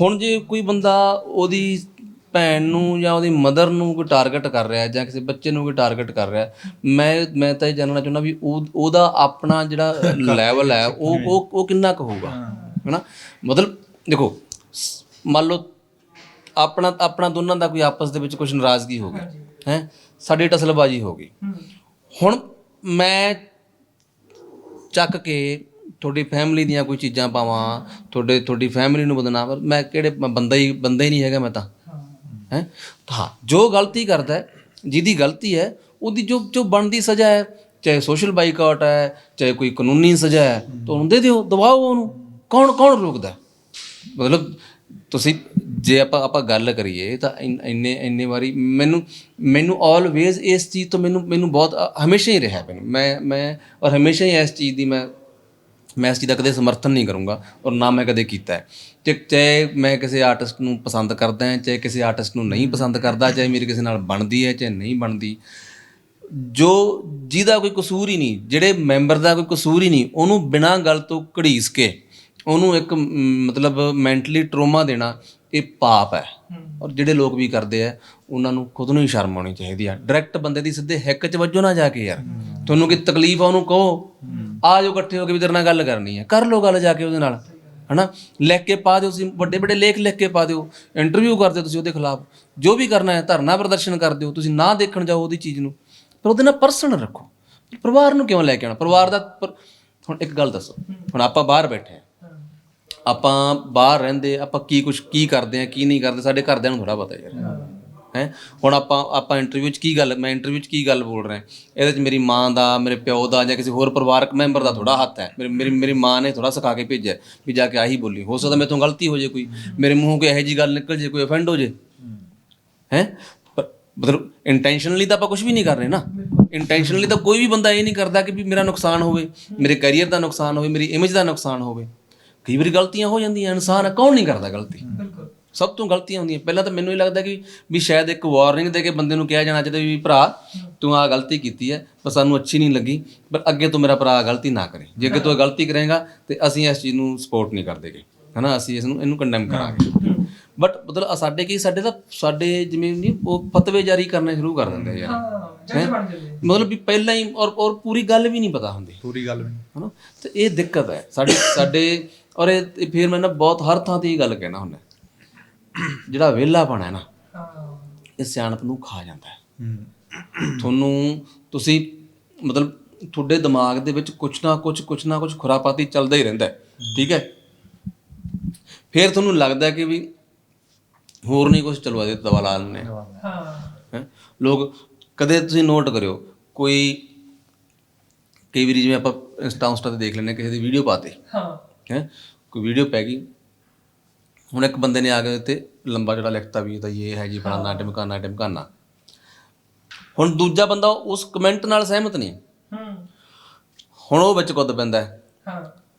ਹੁਣ ਜੇ ਕੋਈ ਬੰਦਾ ਉਹਦੀ ਭੈਣ ਨੂੰ ਜਾਂ ਉਹਦੀ ਮਦਰ ਨੂੰ ਕੋਈ ਟਾਰਗੇਟ ਕਰ ਰਿਹਾ ਹੈ ਜਾਂ ਕਿਸੇ ਬੱਚੇ ਨੂੰ ਕੋਈ ਟਾਰਗੇਟ ਕਰ ਰਿਹਾ ਹੈ, ਮੈਂ ਮੈਂ ਤਾਂ ਇਹ ਜਾਣਨਾ ਚਾਹੁੰਦਾ ਵੀ ਉਹ ਉਹਦਾ ਆਪਣਾ ਜਿਹੜਾ [laughs] ਲੈਵਲ ਹੈ ਉਹ ਉਹ ਉਹ ਕਿੰਨਾ ਕੁ ਹੋਊਗਾ? ਹੈਨਾ? ਮਤਲਬ ਦੇਖੋ ਸ- ਮੰਨ ਲਓ ਆਪਣਾ ਆਪਣਾ ਦੋਨਾਂ ਦਾ ਕੋਈ ਆਪਸ ਦੇ ਵਿੱਚ ਕੁਝ ਨਾਰਾਜ਼ਗੀ ਹੋ ਗਈ। ਹੈ? ਸਾਡੀ ਟਸਲਬਾਜੀ ਹੋ ਗਈ। ਹੁਣ ਮੈਂ ਚੱਕ ਕੇ ਤੁਹਾਡੀ ਫੈਮਿਲੀ ਦੀਆਂ ਕੋਈ ਚੀਜ਼ਾਂ ਪਾਵਾਂ ਤੁਹਾਡੇ ਤੁਹਾਡੀ ਫੈਮਿਲੀ ਨੂੰ ਬਦਨਾਮ ਮੈਂ ਕਿਹੜੇ ਬੰਦਾ ਹੀ ਬੰਦਾ ਹੀ ਨਹੀਂ ਹੈਗਾ ਮੈਂ ਤਾਂ। ਹੈ। ਹਾਂ? ਜੋ ਗਲਤੀ ਕਰਦਾ ਹੈ ਜਿਹਦੀ ਗਲਤੀ ਹੈ ਉਹਦੀ ਜੋ ਜੋ ਬਣਦੀ ਸਜ਼ਾ ਹੈ ਚਾਹੇ ਸੋਸ਼ਲ ਬਾਈਕਾਟ ਹੈ ਚਾਹੇ ਕੋਈ ਕਾਨੂੰਨੀ ਸਜ਼ਾ ਹੈ। ਤਾਂ ਉਹਨੂੰ ਦੇ ਦਿਓ ਦਬਾਓ ਉਹਨੂੰ। ਕੌਣ ਕੌਣ ਰੋਕਦਾ? ਮਤਲਬ ਤੁਸੀਂ ਜੇ ਆਪਾਂ ਆਪਾਂ ਗੱਲ ਕਰੀਏ ਤਾਂ ਇਨ- ਇੰਨੇ ਇੰਨੇ ਵਾਰੀ ਮੈਨੂੰ ਮੈਨੂੰ ਆਲਵੇਜ਼ ਇਸ ਚੀਜ਼ ਤੋਂ ਮੈਨੂੰ ਮੈਨੂੰ ਬਹੁਤ ਅ, ਹਮੇਸ਼ਾ ਹੀ ਰਿਹਾ ਮੈਨੂੰ। ਮੈਂ ਮੈਂ ਔਰ ਹਮੇਸ਼ਾ ਹੀ ਇਸ ਚੀਜ਼ ਦੀ ਮੈਂ ਮੈਂ ਇਸ ਚੀਜ਼ ਦਾ ਕਦੇ ਸਮਰਥਨ ਨਹੀਂ ਕਰੂੰਗਾ ਔਰ ਨਾ ਮੈਂ ਕਦੇ ਕੀਤਾ ਹੈ। ਤੇ ਚਾਹੇ ਮੈਂ ਕਿਸੇ ਆਰਟਿਸਟ ਨੂੰ ਪਸੰਦ ਕਰਦਾ ਹਾਂ ਚਾਹੇ ਕਿਸੇ ਆਰਟਿਸਟ ਨੂੰ ਨਹੀਂ ਪਸੰਦ ਕਰਦਾ ਚਾਹੇ ਮੇਰੀ ਕਿਸੇ ਨਾਲ ਬਣਦੀ ਹੈ ਚਾਹੇ ਨਹੀਂ ਬਣਦੀ ਜੋ ਜਿਹਦਾ ਕੋਈ ਕਸੂਰ ਹੀ ਨਹੀਂ ਜਿਹੜੇ ਮੈਂਬਰ ਦਾ ਕੋਈ ਕਸੂਰ ਹੀ ਨਹੀਂ ਉਹਨੂੰ ਬਿਨਾਂ ਗੱਲ ਤੋਂ ਘੜੀਸ ਕੇ ਉਹਨੂੰ ਇੱਕ ਮ, ਮਤਲਬ ਮੈਂਟਲੀ ਟਰੋਮਾ ਦੇਣਾ ਇਹ ਪਾਪ ਹੈ। ਔਰ ਜਿਹੜੇ ਲੋਕ ਵੀ ਕਰਦੇ ਆ ਉਹਨਾਂ ਨੂੰ ਖੁਦ ਨੂੰ ਹੀ ਸ਼ਰਮ ਆਉਣੀ ਚਾਹੀਦੀ ਆ। ਡਾਇਰੈਕਟ ਬੰਦੇ ਦੀ ਸਿੱਧੇ ਹਿੱਕ 'ਚ ਵੱਜੋ ਨਾ ਜਾ ਕੇ ਯਾਰ। ਤੁਹਾਨੂੰ ਕੀ ਤਕਲੀਫ ਆ ਉਹਨੂੰ ਕਹੋ। ਆ ਜਾਓ ਇਕੱਠੇ ਹੋ ਕੇ ਵੀ ਤੇਰੇ ਨਾਲ ਗੱਲ ਕਰਨੀ ਹੈ ਕਰ ਲਓ ਗੱਲ ਜਾ ਕੇ ਉਹਦੇ ਨਾਲ। ਹਨਾ? ਲਿਖ ਕੇ ਪਾ ਦਿਓ ਤੁਸੀਂ ਵੱਡੇ ਵੱਡੇ ਲੇਖ ਲਿਖ ਕੇ ਪਾ ਦਿਓ। ਇੰਟਰਵਿਊ ਕਰ ਦਿਓ ਤੁਸੀਂ ਉਹਦੇ ਖਿਲਾਫ। ਜੋ ਵੀ ਕਰਨਾ ਹੈ ਧਰਨਾ ਪ੍ਰਦਰਸ਼ਨ ਕਰ ਦਿਓ ਤੁਸੀਂ ਨਾ ਦੇਖਣ ਜਾਓ ਉਹਦੀ ਚੀਜ਼ ਨੂੰ। ਪਰ ਉਹਦੇ ਨਾਲ ਪਰਸਨਲ ਰੱਖੋ। ਪਰਿਵਾਰ ਨੂੰ ਕਿਉਂ ਲੈ ਕੇ ਆਉਣਾ? ਪਰਿਵਾਰ ਦਾ ਪਰ- ਹੁਣ ਇੱਕ ਗੱਲ ਦੱਸੋ। ਹੁਣ ਆਪਾਂ ਬਾਹਰ ਬੈਠੇ ਆ ਆਪਾਂ ਬਾਹਰ ਰਹਿੰਦੇ, ਆਪਾਂ ਕੀ ਕੁਝ ਕੀ ਕਰਦੇ ਆ, ਕੀ ਨਹੀਂ ਕਰਦੇ, ਸਾਡੇ ਘਰਦਿਆਂ ਨੂੰ ਥੋੜਾ ਪਤਾ ਯਾਰ ਹੈ? ਹੁਣ ਆਪਾਂ ਆਪਾਂ ਇੰਟਰਵਿਊ 'ਚ ਕੀ ਗੱਲ, ਮੈਂ ਇੰਟਰਵਿਊ 'ਚ ਕੀ ਗੱਲ ਬੋਲ ਰਿਹਾ? ਇਹਦੇ 'ਚ ਮੇਰੀ ਮਾਂ ਦਾ, ਮੇਰੇ ਪਿਓ ਦਾ ਜਾਂ ਕਿਸੇ ਹੋਰ ਪਰਿਵਾਰਕ ਮੈਂਬਰ ਦਾ ਥੋੜਾ ਹੱਥ ਹੈ। ਮੇਰੀ ਮੇਰੀ ਮੇਰੀ ਮਾਂ ਨੇ ਥੋੜਾ ਸਿਖਾ ਕੇ ਭੇਜਿਆ ਵੀ ਜਾ ਕੇ ਆਹੀ ਬੋਲੀ। ਹੋ ਸਕਦਾ ਮੇਰੇ ਤੋਂ ਗਲਤੀ ਹੋ ਜੇ ਕੋਈ। ਮੇਰੇ ਮੂੰਹੋਂ ਕੋਈ ਇਹੋ ਜੀ ਗੱਲ ਨਿਕਲ ਜੇ, ਕੋਈ ਅਫੈਂਡ ਹੋ ਜੇ। ਹੈ? ਮਤਲਬ ਇੰਟੈਂਸ਼ਨਲੀ ਤਾਂ ਆਪਾਂ ਕੁਝ ਵੀ ਨਹੀਂ ਕਰ ਰਹੇ ਨਾ। ਇੰਟੈਂਸ਼ਨਲੀ ਤਾਂ ਕੋਈ ਵੀ ਬੰਦਾ ਇਹ ਨਹੀਂ ਕਰਦਾ ਕਿ ਵੀ ਮੇਰਾ ਨੁਕਸਾਨ ਹੋਵੇ, ਮੇਰੇ ਕੈਰੀਅਰ ਦਾ ਨੁਕਸਾਨ ਹੋਵੇ, ਮੇਰੀ ਇਮੇਜ ਦਾ ਨੁਕਸਾਨ ਹੋਵੇ। ਕਈ ਵਾਰੀ ਗਲਤੀਆਂ ਹੋ ਜਾਂਦੀਆਂ ਇਨਸਾਨ ਹੈ, ਕੌਣ ਨਹੀਂ ਕਰਦਾ ਗਲਤੀ। ਸਭ ਤੋਂ ਗਲਤੀਆਂ ਹੁੰਦੀਆਂ। ਪਹਿਲਾਂ ਤਾਂ ਮੈਨੂੰ ਇਹ ਲੱਗਦਾ ਕਿ ਵੀ ਸ਼ਾਇਦ ਇੱਕ ਵਾਰਨਿੰਗ ਦੇ ਕੇ ਬੰਦੇ ਨੂੰ ਕਿਹਾ ਜਾਣਾ ਚਾਹੀਦਾ ਵੀ ਭਰਾ ਤੂੰ ਆ ਗਲਤੀ ਕੀਤੀ ਹੈ ਪਰ ਸਾਨੂੰ ਅੱਛੀ ਨਹੀਂ ਲੱਗੀ ਪਰ ਅੱਗੇ ਤੋਂ ਮੇਰਾ ਭਰਾ ਆਹ ਗਲਤੀ ਨਾ ਕਰੇ। ਜੇ ਅੱਗੇ ਤੋਂ ਇਹ ਗਲਤੀ ਕਰੇਗਾ ਤੇ ਅਸੀਂ ਇਸ ਚੀਜ਼ ਨੂੰ ਸਪੋਰਟ ਨਹੀਂ ਕਰਦੇਗੇ ਹਨਾ? ਅਸੀਂ ਇਸ ਨੂੰ ਇਹਨੂੰ ਕੰਡੈਮ ਕਰਾਂਗੇ। ਬਟ ਮਤਲਬ ਆਹ ਸਾਡੇ ਕੀ ਸਾਡੇ ਤਾਂ ਸਾਡੇ ਜਿਵੇਂ ਨਹੀਂ ਉਹ ਫਤਵੇ ਜਾਰੀ ਕਰਨੇ ਸ਼ੁਰੂ ਕਰ ਦਿੰਦੇ ਆ ਯਾਰ। ਹੈਂ? ਮਤਲਬ ਵੀ ਪਹਿਲਾਂ ਹੀ ਔਰ ਔਰ ਪੂਰੀ ਗੱਲ ਵੀ ਨਹੀਂ ਪਤਾ ਹੁੰਦੀ। ਪੂਰੀ ਗੱਲ ਵੀ ਨਹੀਂ। ਹਨਾ? ਤੇ ਇਹ ਦਿੱਕਤ ਹੈ। ਸਾਡੇ ਸਾਡੇ ਔਰ ਇਹ ਇਹ ਫਿਰ ਮੈਂ ਨਾ ਬਹੁਤ ਹਰ ਥਾਂ ਤੇ ਇਹ ਗੱਲ ਕਹਿਣਾ ਹੁੰਦਾ। ਜਿਹੜਾ ਵਿਹਲਾਪਣ ਹੈ ਨਾ ਇਹ ਸਿਆਣਪ ਨੂੰ ਖਾ ਜਾਂਦਾ ਹੈ। ਤੁਹਾਨੂੰ ਤੁਸੀਂ ਮਤਲਬ ਤੁਹਾਡੇ ਦਿਮਾਗ ਦੇ ਵਿੱਚ ਕੁਛ ਨਾ ਕੁਛ ਕੁਛ ਨਾ ਕੁਛ ਖੁਰਾਪਾਤੀ ਚੱਲਦਾ ਹੀ ਰਹਿੰਦਾ ਠੀਕ ਹੈ? ਫਿਰ ਤੁਹਾਨੂੰ ਲੱਗਦਾ ਕਿ ਵੀ ਹੋਰ ਨਹੀਂ ਕੁਛ ਚਲਵਾ ਦੇ ਦਵਾ ਲਾ ਲੈਣੇ ਹੈਂ। ਲੋਕ ਕਦੇ ਤੁਸੀਂ ਨੋਟ ਕਰਿਓ ਕੋਈ ਕਈ ਵਾਰੀ ਜਿਵੇਂ ਆਪਾਂ ਇੰਸਟਾ ਉਸਟਾ ਤੇ ਦੇਖ ਲੈਂਦੇ ਹਾਂ ਕਿਸੇ ਦੀ ਵੀਡੀਓ ਪਾਤੇ। ਹਾਂ। ਹੈ। ਕੋਈ ਵੀਡੀਓ ਪੈ ਗਈ। ਹੁਣ ਇੱਕ ਬੰਦੇ ਨੇ ਆ ਕੇ ਤੇ ਲੰਬਾ ਜਿਹੜਾ ਲਿਖਤਾ ਵੀ ਇਹ ਤਾਂ ਇਹ ਹੈ ਜੀ ਫਲਾਨਾ ਟਿਮਕਾਨਾ ਟਿਮਕਾਨਾ ਹੁਣ ਦੂਜਾ ਬੰਦਾ ਉਸ ਕਮੈਂਟ ਨਾਲ ਸਹਿਮਤ ਨਹੀਂ। ਹੂੰ। ਹੁਣ ਉਹ ਵਿੱਚ ਕੁੱਦ ਪੈਂਦਾ ਹੈ।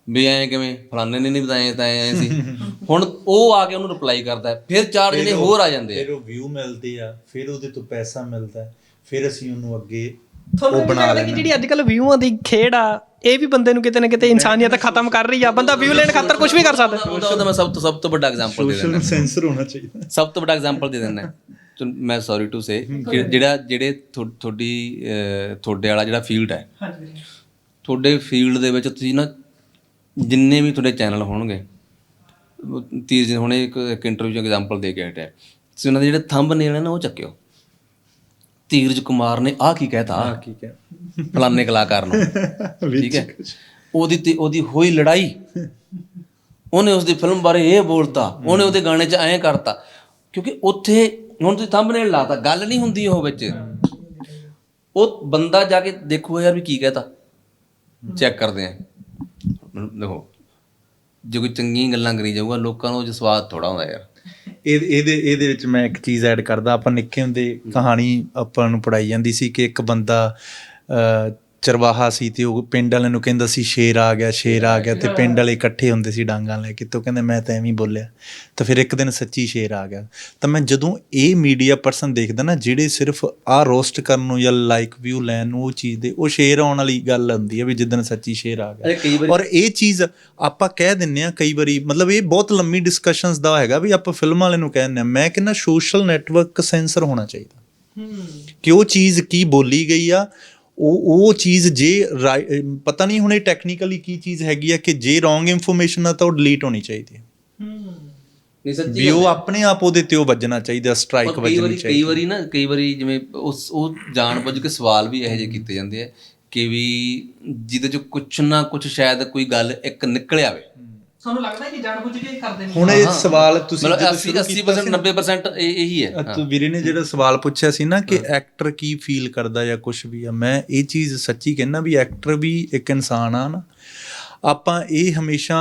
ਵੀ ਐਂ ਕਿਵੇਂ ਫਲਾਣੇ ਨੇ ਨਹੀਂ ਬਤਾਏ ਤਾਂ ਐਂ ਸੀ। ਹੁਣ ਉਹ ਆ ਕੇ ਉਹਨੂੰ ਰਿਪਲਾਈ ਕਰਦਾ ਫਿਰ ਚਾਰ ਜਿਹੜੇ ਹੋਰ ਆ ਜਾਂਦੇ ਆ। ਫਿਰ ਉਹ ਵਿਊ ਮਿਲਦੇ ਆ ਫਿਰ ਉਹਦੇ ਤੋਂ ਪੈਸਾ ਮਿਲਦਾ ਫਿਰ ਅਸੀਂ ਉਹਨੂੰ ਅੱਗੇ ਤੁਹਾਨੂੰ ਬਣਾ ਲੱਗਦਾ ਕਿ ਜਿਹੜੀ ਅੱਜ ਕੱਲ ਵਿਊਆਂ ਦੀ ਖੇਡ ਆ ਇਹ ਵੀ ਬੰਦੇ ਨੂੰ ਕਿਤੇ ਨਾ ਕਿਤੇ ਇਨਸਾਨੀਅਤ ਖਤਮ ਕਰ ਰਹੀ ਆ। ਬੰਦਾ ਵਿਊ ਲੈਣ ਖਾਤਰ ਕੁਝ ਵੀ ਕਰ ਸਕਦਾ। ਉਹਦਾ ਉਹਦਾ ਮੈਂ ਸਭ ਤੋਂ ਸਭ ਤੋਂ ਵੱਡਾ ਐਗਜ਼ਾਮਪਲ ਦੇ ਦਿੰਦਾ। ਸੈਂਸਰ ਹੋਣਾ ਚਾਹੀਦਾ। ਸਭ ਤੋਂ ਵੱਡਾ ਐਗਜ਼ਾਮਪਲ ਦੇ ਦਿੰਦਾ। ਮੈਂ ਸੌਰੀ ਟੂ ਸੇ ਜਿਹੜਾ ਜਿਹੜੇ ਤੁਹਾਡੀ ਤੁਹਾਡੇ ਵਾਲਾ ਜਿਹੜਾ ਫੀਲਡ ਹੈ। ਹਾਂਜੀ। ਤੁਹਾਡੇ ਫੀਲਡ ਦੇ ਵਿੱਚ ਤੁਸੀਂ ਨਾ ਜਿੰਨੇ ਵੀ ਤੁਹਾਡੇ ਚੈਨਲ ਹੋਣਗੇ ਤੀਜ ਹੁਣੇ ਇੱਕ ਇੱਕ ਇੰਟਰਵਿਊ 'ਚ ਐਗਜ਼ਾਮਪਲ ਦੇ ਕੇ ਹਟਿਆ। ਤੁਸੀਂ ਉਹਨਾਂ ਦੇ ਜਿਹੜੇ ਥੰਬਨੇਲ ਨੇ ਨਾ ਉਹ ਚੱਕਿਓ। ਧੀਰਜ ਕੁਮਾਰ ਨੇ ਆਹ ਕੀ ਕਹਿਤਾ? ਠੀਕ ਹੈ ਫਲਾਣੇ ਕਲਾਕਾਰ ਨੂੰ। [laughs] ਠੀਕ ਹੈ? ਉਹਦੀ ਤੇ ਉਹਦੀ ਹੋਈ ਲੜਾਈ। ਉਹਨੇ ਉਸ ਦੀ ਫਿਲਮ ਬਾਰੇ ਇਹ ਬੋਲਤਾ। ਉਹਨੇ ਉਹਦੇ ਗਾਣੇ 'ਚ ਐਂ ਕਰਤਾ। ਕਿਉਂਕਿ ਉੱਥੇ ਹੁਣ ਤੁਸੀਂ ਥੰਬਨੇਲ ਲਾਤਾ ਗੱਲ ਨਹੀਂ ਹੁੰਦੀ ਉਹ ਵਿੱਚ। ਉਹ ਬੰਦਾ ਜਾ ਕੇ ਦੇਖੋ ਯਾਰ ਵੀ ਕੀ ਕਹਤਾ। ਚੈੱਕ ਕਰਦੇ ਆ। ਦੇਖੋ ਜੇ ਕੋਈ ਚੰਗੀਆਂ ਗੱਲਾਂ ਕਰੀ ਜਾਊਗਾ ਲੋਕਾਂ ਨੂੰ ਉਹ 'ਚ ਸਵਾਦ ਥੋੜਾ ਹੁੰਦਾ ਯਾਰ। ਇਹ ਇਹਦੇ ਇਹਦੇ ਵਿੱਚ ਮੈਂ ਇੱਕ ਚੀਜ਼ ਐਡ ਕਰਦਾ, ਆਪਾਂ ਨਿੱਕੇ ਹੁੰਦੇ ਕਹਾਣੀ ਆਪਾਂ ਨੂੰ ਪੜਾਈ ਜਾਂਦੀ ਸੀ ਕਿ ਇੱਕ ਬੰਦਾ ਚਰਵਾਹਾ ਸੀ ਤੇ ਉਹ ਪਿੰਡ ਵਾਲਿਆਂ ਨੂੰ ਕਹਿੰਦਾ ਸੀ ਸ਼ੇਰ ਆ ਗਿਆ ਸ਼ੇਰ ਆ ਗਿਆ ਤੇ ਪਿੰਡ ਵਾਲੇ ਇਕੱਠੇ ਹੁੰਦੇ ਸੀ ਡਾਂਗਾਂ ਲੈ ਕੇ। ਤੋਂ ਕਹਿੰਦੇ ਮੈਂ ਤਾਂ ਐਵੇਂ ਹੀ ਬੋਲਿਆ। ਤਾਂ ਫਿਰ ਇੱਕ ਦਿਨ ਸੱਚੀ ਸ਼ੇਰ ਆ ਗਿਆ। ਤਾਂ ਮੈਂ ਜਦੋਂ ਇਹ ਮੀਡੀਆ ਪਰਸਨ ਦੇਖਦਾ ਨਾ ਜਿਹੜੇ ਸਿਰਫ ਆ ਰੋਸਟ ਕਰਨ ਨੂੰ ਜਾਂ ਲਾਈਕ ਵਿਊ ਲੈਣ ਨੂੰ ਉਹ ਚੀਜ਼ ਦੇ ਉਹ ਸ਼ੇਰ ਆਉਣ ਵਾਲੀ ਗੱਲ ਹੁੰਦੀ ਹੈ ਵੀ ਜਿੱਦਣ ਸੱਚੀ ਸ਼ੇਰ ਆ ਗਿਆ। ਔਰ ਇਹ ਚੀਜ਼ ਆਪਾਂ ਕਹਿ ਦਿੰਨੇ ਆ ਕਈ ਵਾਰੀ ਮਤਲਬ ਇਹ ਬਹੁਤ ਲੰਮੀ ਡਿਸਕਸ਼ਨਸ ਦਾ ਹੈਗਾ ਵੀ ਆਪਾਂ ਫਿਲਮ ਵਾਲੇ ਨੂੰ ਕਹਿੰਦੇ ਆ ਮੈਂ ਕਹਿੰਦਾ ਸੋਸ਼ਲ ਨੈਟਵਰਕ ਸੈਂਸਰ ਹੋਣਾ ਚਾਹੀਦਾ। ਕਿ ਉਹ ਚੀਜ਼ ਕੀ ਬੋਲੀ ਗਈ ਆ ਉਹ ਉਹ ਚੀਜ਼ ਜੇ ਪਤਾ ਨਹੀਂ ਹੁਣ ਇਹ ਟੈਕਨੀਕਲੀ ਕੀ ਚੀਜ਼ ਹੈਗੀ ਆ ਕਿ ਜੇ ਰੋਂਗ ਇਨਫੋਰਮੇਸ਼ਨ ਆ ਤਾਂ ਉਹ ਡਿਲੀਟ ਹੋਣੀ ਚਾਹੀਦੀ ਹੈ ਨਹੀਂ ਸੱਚੀ ਵੀ ਉਹ ਆਪਣੇ ਆਪ ਉਹਦੇ ਤੇ ਉਹ ਵੱਜਣਾ ਚਾਹੀਦਾ ਸਟ੍ਰਾਈਕ ਵੱਜਣੀ ਵਾਰੀ ਕਈ ਚਾਹੀਦੀ ਵਾਰੀ ਨਾ ਕਈ ਵਾਰੀ ਜਿਵੇਂ ਉਸ ਉਹ ਜਾਣਬੁੱਝ ਕੇ ਸਵਾਲ ਵੀ ਇਹੋ ਜਿਹੇ ਕੀਤੇ ਜਾਂਦੇ ਆ ਕਿ ਵੀ ਜਿਹਦੇ ਚ ਕੁਛ ਨਾ ਕੁਛ ਸ਼ਾਇਦ ਕੋਈ ਗੱਲ ਇੱਕ ਨਿਕਲ ਆਵੇ ਸਾਨੂੰ ਲੱਗਦਾ ਹੈ ਕਿ ਜਾਣਬੁੱਝ ਕੇ ਕਰਦੇ ਨੇ। ਹੁਣ ਇਹ ਸਵਾਲ ਤੁਸੀਂ ਮਤਲਬ ਜਦੋਂ 80 ਸ਼ੁਰੂ 80% 90% ਇਹ ਇਹੀ ਹੈ। ਤੂੰ ਵੀਰੇ ਨੇ ਜਿਹੜਾ ਸਵਾਲ ਪੁੱਛਿਆ ਸੀ ਨਾ ਕਿ ਐਕਟਰ ਕੀ ਫੀਲ ਕਰਦਾ ਜਾਂ ਕੁਝ ਵੀ ਆ ਮੈਂ ਇਹ ਚੀਜ਼ ਸੱਚੀ ਕਹਿੰਦਾ ਵੀ ਐਕਟਰ ਵੀ ਇੱਕ ਇਨਸਾਨ ਆ ਨਾ ਆਪਾਂ ਇਹ ਹਮੇਸ਼ਾ